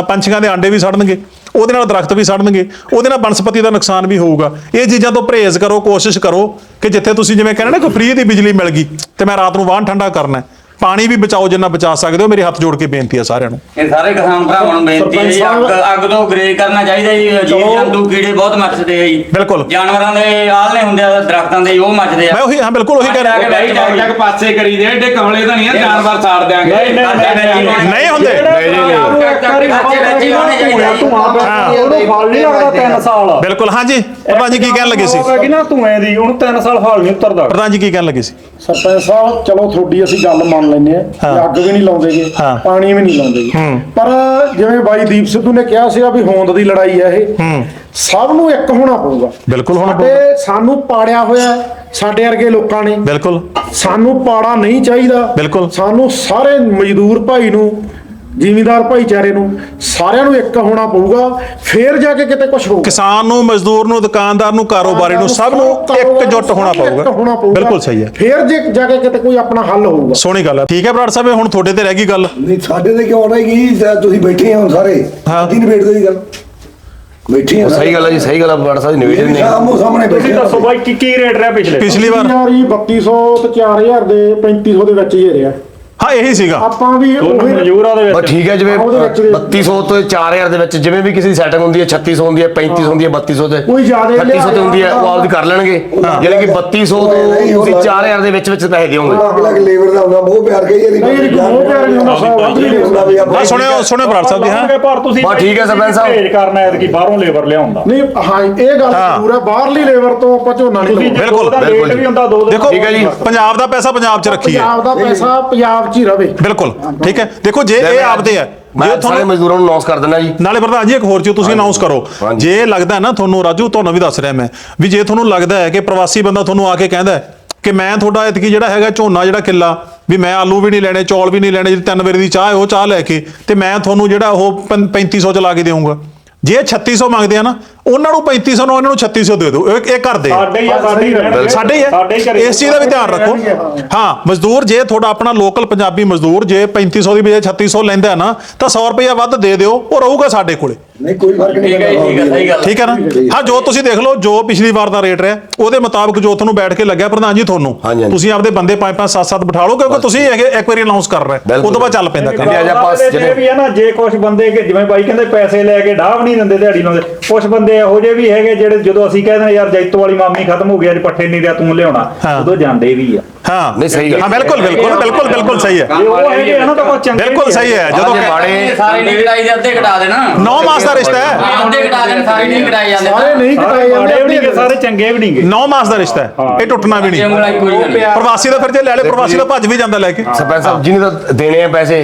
ਪੰਛੀਆਂ ਦੇ ਆਂਡੇ ਵੀ ਸੜਨਗੇ, ਉਹਦੇ ਨਾਲ ਦਰਖਤ ਵੀ ਸੜਨਗੇ, ਉਹਦੇ ਨਾਲ ਬਨਸਪਤੀ ਦਾ ਨੁਕਸਾਨ ਵੀ ਹੋਊਗਾ। ਇਹ ਚੀਜ਼ਾਂ ਤੋਂ ਪਰਹੇਜ਼ ਕਰੋ, ਕੋਸ਼ਿਸ਼ ਕਰੋ ਕਿ ਜਿੱਥੇ ਤੁਸੀਂ ਜਿਵੇਂ ਕਹਿੰਦੇ ਨਾ ਕਿ ਫ੍ਰੀ ਦੀ ਬਿਜਲੀ ਮਿਲ ਗਈ ਤੇ ਮੈਂ ਰਾਤ ਨੂੰ ਵਾਹਨ ਠੰਡਾ ਕਰਨਾ ਪਾਣੀ ਵੀ ਬਚਾਓ ਜਿੰਨਾ ਬਚਾ ਸਕਦੇ ਹੋ ਮੇਰੇ ਹੱਥ ਜੋੜ ਕੇ ਬੇਨਤੀ ਹੈ ਸਾਰਿਆਂ ਨੂੰ। ਇਹ ਸਾਰੇ ਕਿਸਾਨ ਭਰਾਵਾਂ ਨੂੰ ਬੇਨਤੀ ਹੈ ਜੀ ਅੱਗ ਅੱਗ ਤੋਂ ਗਰੇਜ ਕਰਨਾ ਚਾਹੀਦਾ ਜੀ ਜੀਵ ਜੰਤੂ ਕੀੜੇ ਬਹੁਤ ਮੱਚਦੇ ਆ ਜੀ। ਬਿਲਕੁਲ। ਜਾਨਵਰਾਂ ਦੇ ਆਲਣੇ ਹੁੰਦੇ ਆ ਦਰਖਤਾਂ ਦੇ ਉਹ ਮੱਚਦੇ ਆ। ਮੈਂ ਉਹੀ ਹਾਂ ਬਿਲਕੁਲ ਉਹੀ ਕਹਿ ਰਿਹਾ। ਬੈਠ ਜਾ ਕੇ ਪਾਸੇ ਕਰੀ ਦੇ ਏਡੇ ਕਮਲੇ ਤਾਂ ਨਹੀਂ ਆ ਜਾਨਵਰ ਸਾੜ ਦਿਆਂਗੇ। ਨਹੀਂ, ਨਹੀਂ, ਨਹੀਂ, ਨਹੀਂ। ਨਹੀਂ ਹੁੰਦੇ ਨਹੀਂ ਜੀ ਨਹੀਂ ਇੱਕ ਵਾਰੀ ਬੱਚੇ ਬੱਚੇ ਹੋਣੇ ਚਾਹੀਦੇ ਆ। ਜੀ। ਧੂਆਂ ਪੈਂਦਾ ਉਹਨੂੰ ਫਲ ਨਹੀਂ ਲੱਗਦਾ 3 ਸਾਲ। ਬਿਲਕੁਲ ਹਾਂਜੀ। ਪ੍ਰਧਾਨ ਜੀ ਕੀ ਕਹਿਣ ਲੱਗੇ ਸੀ? ਕਿ ਨਾ ਧੂਏ ਦੀ ਉਹਨੂੰ 3 ਸਾਲ ਫਲ ਨਹੀਂ ਉਤਰਦਾ। ਪ੍ਰਧਾਨ ਜੀ ਕੀ ਕਹਿਣ ਲੱਗੇ ਸੀ? ਸਰਪੰਚ ਸਾਹਿਬ ਚਲੋ ਤੁਹਾਡੀ ਅਸੀਂ ਗੱਲ ਮੰਨ ਲੈਂਦੇ ਆ। ਕਿ ਅੱਗ ਵੀ ਨਹੀਂ ਲਾਉਂਦੇਗੇ। ਪਾਣੀ ਵੀ ਨਹੀਂ ਲਾਉਂਦੇਗੇ। ਪਰ ਜਿਵੇਂ ਬਾਈ ਦੀਪ ਸਿੱਧੂ ਨੇ ਕਿਹਾ ਸੀਗਾ ਵੀ ਹੋਂਦ ਦੀ ਲੜਾਈ ਹੈ ਇਹ ਸਭ ਨੂੰ ਇੱਕ ਹੋਣਾ ਪਊਗਾ। ਬਿਲਕੁਲ ਹੋਣਾ ਸਾਡੇ ਸਾਨੂੰ ਪਾੜਿਆ ਹੋਇਆ ਸਾਡੇ ਵਰਗੇ ਲੋਕਾਂ ਨੇ। ਬਿਲਕੁਲ। ਸਾਨੂੰ ਪਾੜਾ ਨਹੀਂ ਚਾਹੀਦਾ। ਬਿਲਕੁਲ। ਸਾਨੂੰ ਸਾਰੇ ਮਜ਼ਦੂਰ ਭਾਈ ਨੂੰ ਜ਼ਿਮੀਂਦਾਰ ਭਾਈਚਾਰੇ ਨੂੰ ਸਾਰਿਆਂ ਨੂੰ ਇੱਕ ਹੋਣਾ ਪਊਗਾ ਫੇਰ ਜਾ ਕੇ ਕਿਤੇ ਕੁਝ ਹੋਊਗਾ। ਕਿਸਾਨ ਨੂੰ ਮਜ਼ਦੂਰ ਨੂੰ ਦੁਕਾਨਦਾਰ ਨੂੰ ਕਾਰੋਬਾਰੀ ਨੂੰ ਸਭ ਨੂੰ ਇਕਜੁੱਟ ਹੋਣਾ ਪਊਗਾ। ਬਿਲਕੁਲ ਸਹੀ ਹੈ। ਫੇਰ ਜੇ ਜਾ ਕੇ ਕਿਤੇ ਕੋਈ ਆਪਣਾ ਹੱਲ ਹੋਊਗਾ। ਸੋਹਣੀ ਗੱਲ ਹੈ। ਠੀਕ ਹੈ ਬਰਾੜ ਸਾਹਿਬ ਇਹ ਹੁਣ ਤੁਹਾਡੇ ਤੇ ਰਹਿ ਗਈ ਗੱਲ। ਨਹੀਂ ਸਾਡੇ ਤੇ ਕਿਉਂ ਰਹੇਗੀ ਤੁਸੀਂ ਬੈਠੇ ਹੋ ਸਾਰੇ। ਦਿਨ ਵੇਟ ਦੀ ਗੱਲ? ਬੈਠੇ ਹੋ ਸਹੀ ਗੱਲ ਹੈ ਜੀ ਸਹੀ ਗੱਲ ਹੈ ਬੜਾ ਸਾਹਿਬ ਨਿਵੇਦਨ ਨੇ ਆਮੋ ਸਾਹਮਣੇ ਤੁਸੀਂ ਬੈਠੇ ਦੱਸੋ ਬਾਈ ਕੀ ਕੀ ਰੇਟ ਰਿਹਾ ਪਿਛਲੇ? ਪਿਛਲੀ ਵਾਰ। ਯਾਰ ਇਹ 3200 ਤੇ 4000 ਦੇ 3500 ਦੇ ਵਿੱਚ ਹੀ ਰਿਹਾ। ਹਾਂ ਇਹੀ ਸੀਗਾ। ਆਪਾਂ ਵੀ ਦੋਨੋਂ ਉਹੀ ਮਨਜ਼ੂਰ ਆ ਦੇ ਬਸ ਵਿੱਚ ਠੀਕ ਹੈ ਜਿਵੇਂ ਉਹਦੇ ਵਿੱਚ ਵੀ- 3200 ਤੋਂ 4000 ਦੇ ਵਿੱਚ ਜਿਵੇਂ ਵੀ ਕਿਸੇ ਦੀ ਸੈਟਿੰਗ ਹੁੰਦੀ ਹੈ 3600 ਹੁੰਦੀ ਹੈ 3500 ਹੁੰਦੀ ਹੈ 3200 ਤੇ ਕੋਈ ਜ਼ਿਆਦੇ 3600 ਤੇ ਹੁੰਦੀ ਹੈ ਉਹ ਆਪਦੀ ਕਰ ਲੈਣਗੇ। ਜਿਹੜੇ ਕਿ 3200 ਤੋਂ ਤੁਸੀਂ ਲੱਗ- 4000 ਦੇ ਵਿੱਚ ਵਿੱਚ ਪੈਸੇ ਦਿਓਗੇ। ਅਲੱਗ ਅਲੱਗ ਲੇਬਰ ਦਾ ਹੁੰਦਾ ਮੋਹ ਪਿਆਰ ਕਹੀ ਜਾਂਦੀ ਨਹੀਂ, ਇਹ ਮੋਹ ਪਿਆਰ ਨਹੀਂ ਹੁੰਦਾ, ਸੌ ਵੱਧ ਨਹੀਂ ਹੁੰਦਾ ਵੀ ਆਪਾਂ ਹਾਂ ਸੁਣਿਓ ਸੁਣਿਓ ਬਰਾੜ ਸਾਹਿਬ ਜੀ ਹਾਂ। ਪਰ ਤੁਸੀਂ ਬਸ ਠੀਕ ਹੈ ਸਰਪੰਚ ਸਾਹਿਬ। ਭੇਜ ਕਰਨਾ ਹੈ ਕਿ ਬਾਹਰੋਂ ਲੇਬਰ ਲਿਆਉਂਦਾ। ਨਹੀਂ ਹਾਂ ਇਹ ਗੱਲ ਹਾਂ। ਜ਼ਰੂਰ ਹੈ ਬਾਹਰਲੀ ਲੇਬਰ ਤੋਂ ਆਪਾਂ ਝੋਨਾ ਨਹੀਂ ਤੁਸੀਂ ਬਿਲਕੁਲ, ਬਿਲਕੁਲ ਬਿਲਕੁਲ। ਰੇਟ ਵੀ ਹੁੰਦਾ ਦੋ ਦਿਨ ਦੇਖੋ ਠੀਕ ਹੈ ਜੀ। ਪੰਜਾਬ ਦਾ ਪੈਸਾ ਪੰਜਾਬ 'ਚ ਰੱਖੀਏ। ਪੰਜਾਬ ਦਾ ਪੈਸਾ ਪੰਜਾਬ 'ਚ ਹੀ ਰਵੇ। ਬਿਲਕੁਲ ਠੀਕ ਹੈ। ਦੇਖੋ ਜੇ ਇਹ ਆਪਦੇ ਹੈ ਮੈਂ ਸਾਰੇ ਤੁਹਾਨੂੰ ਮਜ਼ਦੂਰਾਂ ਨੂੰ ਅਨਾਉਂਸ ਕਰ ਦਿੰਦਾ ਜੀ। ਨਾਲੇ ਪ੍ਰਧਾਨ ਜੀ ਇੱਕ ਹੋਰ ਚੀਜ਼ ਤੁਸੀਂ ਅਨਾਉਂਸ ਕਰੋ। ਜੇ ਲੱਗਦਾ ਹੈ ਨਾ ਤੁਹਾਨੂੰ ਰਾਜੂ ਤੁਹਾਨੂੰ ਵੀ ਦੱਸ ਰਿਹਾ ਮੈਂ ਵੀ ਜੇ ਤੁਹਾਨੂੰ ਲੱਗਦਾ ਹੈ ਕਿ ਪ੍ਰਵਾਸੀ ਬੰਦਾ ਤੁਹਾਨੂੰ ਆ ਕੇ ਕਹਿੰਦਾ ਹੈ ਕਿ ਮੈਂ ਤੁਹਾਡਾ ਇਤਕੀ ਜਿਹੜਾ ਹੈਗਾ ਝੋਨਾ ਜਿਹੜਾ ਕਿੱਲਾ ਵੀ ਮੈਂ ਆਲੂ ਵੀ ਨਹੀਂ ਲੈਣੇ ਚੌਲ ਵੀ ਨਹੀਂ ਲੈਣੇ ਜਿਹੜੀ ਤਿੰਨ ਵਾਰੀ ਦੀ ਚਾਹ ਹੈ ਉਹ ਚਾਹ ਲੈ ਕੇ ਤੇ ਮੈਂ ਤੁਹਾਨੂੰ ਜਿਹੜਾ ਉਹ ਪੰ- 3500 ਚ ਲਾ ਕੇ ਦੇਵਾਂਗਾ ਜੇ 3600 ਮੰਗਦੇ ਆ ਨਾ ਉਹਨਾਂ ਨੂੰ 3500 ਨੂੰ ਉਹਨਾਂ ਨੂੰ 3600 ਦੇ ਦਿਓ। ਇਹ ਇਹ ਕਰ ਦੇ ਸਾਡੇ ਹੀ ਆ ਸਾਡੇ ਹੀ ਰਹਿਣਗੇ। ਸਾਡੇ ਹੀ ਸਾਡੇ ਹੀ ਹੈ ਘਰੇ। ਇਸ ਚੀਜ਼ ਦਾ ਵੀ ਧਿਆਨ ਰੱਖੋ। ਹਾਂ ਮਜ਼ਦੂਰ ਜੇ ਤੁਹਾਡਾ ਆਪਣਾ ਲੋਕਲ ਪੰਜਾਬੀ ਮਜ਼ਦੂਰ ਜੇ 3500 ਦੀ ਬਜਾਏ 3600 ਲੈਂਦਾ ਹੈ ਨਾ ਤਾਂ 100 ਰੁਪਇਆ ਵੱਧ ਦੇ ਦਿਓ ਉਹ ਰਹੂਗਾ ਸਾਡੇ ਕੋਲੇ। ਨਹੀਂ ਕੋਈ ਫ਼ਰਕ ਨਹੀਂ ਠੀਕ ਹੈ ਜੀ, ਠੀਕ ਹੈ ਸਹੀ ਗੱਲ ਠੀਕ ਹੈ ਨਾ? ਹਾਂ ਜੋ। ਤੁਸੀਂ ਦੇਖ ਲਓ ਜੋ ਪਿਛਲੀ ਵਾਰ ਦਾ ਰੇਟ ਰਿਹਾ ਉਹਦੇ ਮੁਤਾਬਕ ਜੋ ਤੁਹਾਨੂੰ ਬੈਠ ਕੇ ਲੱਗਿਆ ਪ੍ਰਧਾਨ ਜੀ ਤੁਹਾਨੂੰ। ਹਾਂਜੀ। ਤੁਸੀਂ ਆਪਦੇ ਬੰਦੇ 5 5 7 7 ਬਿਠਾ ਲਓ ਕਿਉਂਕਿ ਤੁਸੀਂ ਇਹ ਇੱਕ ਵਾਰੀ ਅਨਾਉਂਸ ਕਰ ਰਹੇ ਬਿਲਕੁਲ। ਉਹ ਤੋਂ ਬਾਅਦ ਚੱਲ ਪੈਂਦਾ ਕੰਮ। ਆ ਜਿਹੜੇ ਜਿਹੜੇ ਵੀ ਹੈ ਨਾ ਜੇ ਕੁਝ ਬੰਦੇ ਕਿ ਜਿਵੇਂ ਬਾਈ ਕਹਿੰਦੇ ਪੈਸੇ ਲੈ ਕੇ ਡਾਹ ਵੀ ਨਹੀਂ ਦਿੰਦੇ ਦਿਹਾੜੀ ਲਾਉਂਦੇ ਕੁਝ ਬੰਦੇ ਇਹੋ ਜਿਹੇ ਵੀ ਹੈਗੇ ਜਿਹੜੇ ਜਦੋਂ ਅਸੀਂ ਕਹਿੰਦੇ ਯਾਰ ਜੈਤੋ ਵਾਲੀ ਮਾਮੀ ਖਤਮ ਹੋ ਗਈ ਅੱਜ ਪੱਠੇ ਨਹੀਂ ਰਿਹਾ ਤੂੰ ਲਿਆਉਣਾ। ਹਾਂ। ਉਦੋਂ ਜਾਂਦੇ ਵੀ ਆ। ਹਾਂ। ਨਹੀਂ ਸਹੀ ਗੱਲ ਹਾਂ ਬਿਲਕੁਲ ਬਿਲਕੁਲ ਬਿਲਕੁਲ ਬਿਲਕੁਲ ਸਹੀ ਹੈ। ਜੇ ਉਹ ਹੈਗੇ ਆ ਨਾ ਤਾਂ ਉਹ ਚੰਗੇ ਬਿਲਕੁਲ ਵੀ ਸਹੀ ਹੈ। ਜਦੋਂ ਮਾੜੇ ਸਾਰੇ ਨਹੀਂ ਕਟਾਈ ਦੇ ਅੱਧੇ ਕਟਾ ਦੇਣਾ। 9 ਮਾਸ ਦਾ ਰਿਸ਼ਤਾ ਹੈ। ਅੱਧੇ ਕਟਾ ਦੇਣ ਸਾਰੇ ਨਹੀਂ ਕਟਾਈ ਜਾਂਦੇ। ਸਾਰੇ ਨਹੀਂ ਕਟਾਏ ਮਾੜੇ ਵੀ ਜਾਂਦੇ ਨਹੀਂਗੇ ਸਾਰੇ ਚੰਗੇ ਵੀ ਨਹੀਂਗੇ 9 ਮਾਸ ਦਾ ਰਿਸ਼ਤਾ ਹੈ। ਇਹ ਟੁੱਟਣਾ ਵੀ ਨਹੀਂ। ਪ੍ਰਵਾਸੀ ਦਾ ਫਿਰ ਜੇ ਲੈ ਲੈ ਪ੍ਰਵਾਸੀ ਦਾ ਭੱਜ ਵੀ ਜਾਂਦਾ ਲੈ ਕੇ। ਸਰਪੰਚ ਸਾਹਿਬ ਜਿਹਨੇ ਤਾਂ ਦੇਣੇ ਆ ਪੈਸੇ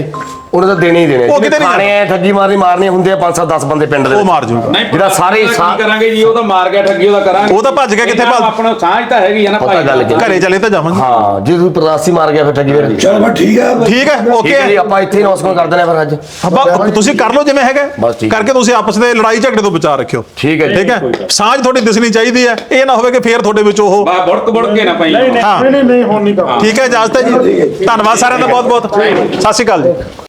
ਉਹਨੇ ਤਾਂ ਦੇਣੇ ਹੀ ਦੇਣੇ ਉਹ ਕਿਤੇ ਨਹੀਂ ਖਾਣੇ ਆ ਠੱਗੀ ਮਾਰਨੀ ਮਾਰਨੀ ਹੁੰਦੇ ਆ 5 7 10 ਬੰਦੇ ਪਿੰਡ ਦੇ ਉਹ। ਮਾਰ ਜੂਗਾ। ਨਹੀਂ ਜਿਹੜਾ ਸਾਰੇ ਕੀ ਸਾ- ਕਰਾਂਗੇ ਜੀ ਉਹ ਤਾਂ ਮਾਰ ਗਿਆ ਠੱਗੀ ਉਹਦਾ ਕਰਾਂਗੇ ਉਹ ਤਾਂ ਭੱਜ ਗਿਆ, ਕਿੱਥੇ ਇਹਨਾਂ ਭੱਜ- ਆਪਣਾ ਸਾਂਝ ਤਾਂ ਹੈਗੀ ਆ ਨਾ ਪਤਾ ਗੱਲ ਕੀ- ਘਰੇ ਚਲੇ ਤਾਂ ਜਾਵਾਂਗੇ। ਹਾਂ ਜੇ ਤੁਸੀਂ ਪ੍ਰਵਾਸੀ ਮਾਰ ਗਿਆ ਫਿਰ ਠੱਗੀ ਫਿਰ ਚਲ ਬਸ ਠੀਕ ਹੈ ਠੀਕ ਹੈ ਠੀਕ ਹੈ ਜੀ ਆਪਾਂ ਇੱਥੇ ਹੀ ਅਨਾਉਂਸਮੈਂਟ ਕਰ ਦਿੰਦੇ ਆ ਫਿਰ ਅੱਜ। ਆਪਾਂ ਤੁਸੀਂ ਕਰ ਲਓ ਜਿਵੇਂ ਹੈਗਾ। ਬਸ ਠੀਕ ਹੈ। ਕਰਕੇ ਤੁਸੀਂ ਆਪਸ ਦੇ ਲੜਾਈ ਝਗੜੇ ਤੋਂ ਬਚਾ ਰੱਖਿਓ। ਠੀਕ ਹੈ ਜੀ। ਠੀਕ ਹੈ ਸਾਂਝ ਤੁਹਾਡੀ ਦਿਸਣੀ ਚਾਹੀਦੀ ਹੈ ਇਹ ਨਾ ਹੋਵੇ ਕਿ ਫੇਰ ਤੁਹਾਡੇ ਵਿੱਚ ਉਹ ਬਾ ਬੁੜਕ ਬੁੜਕ ਕੇ ਨਾ ਪਈ। ਨਹੀਂ ਨਹੀਂ ਹਾਂ ਨਹੀਂ ਹੁਣ ਨਹੀਂ ਠੀਕ ਹੈ ਇਜਾਜ਼ਤ ਹੈ ਜੀ। ਧੰਨਵਾਦ ਸਾਰਿਆਂ ਦਾ ਬਹੁਤ ਬਹੁਤ ਸਤਿ ਸ਼੍ਰੀ ਅਕਾਲ ਜੀ।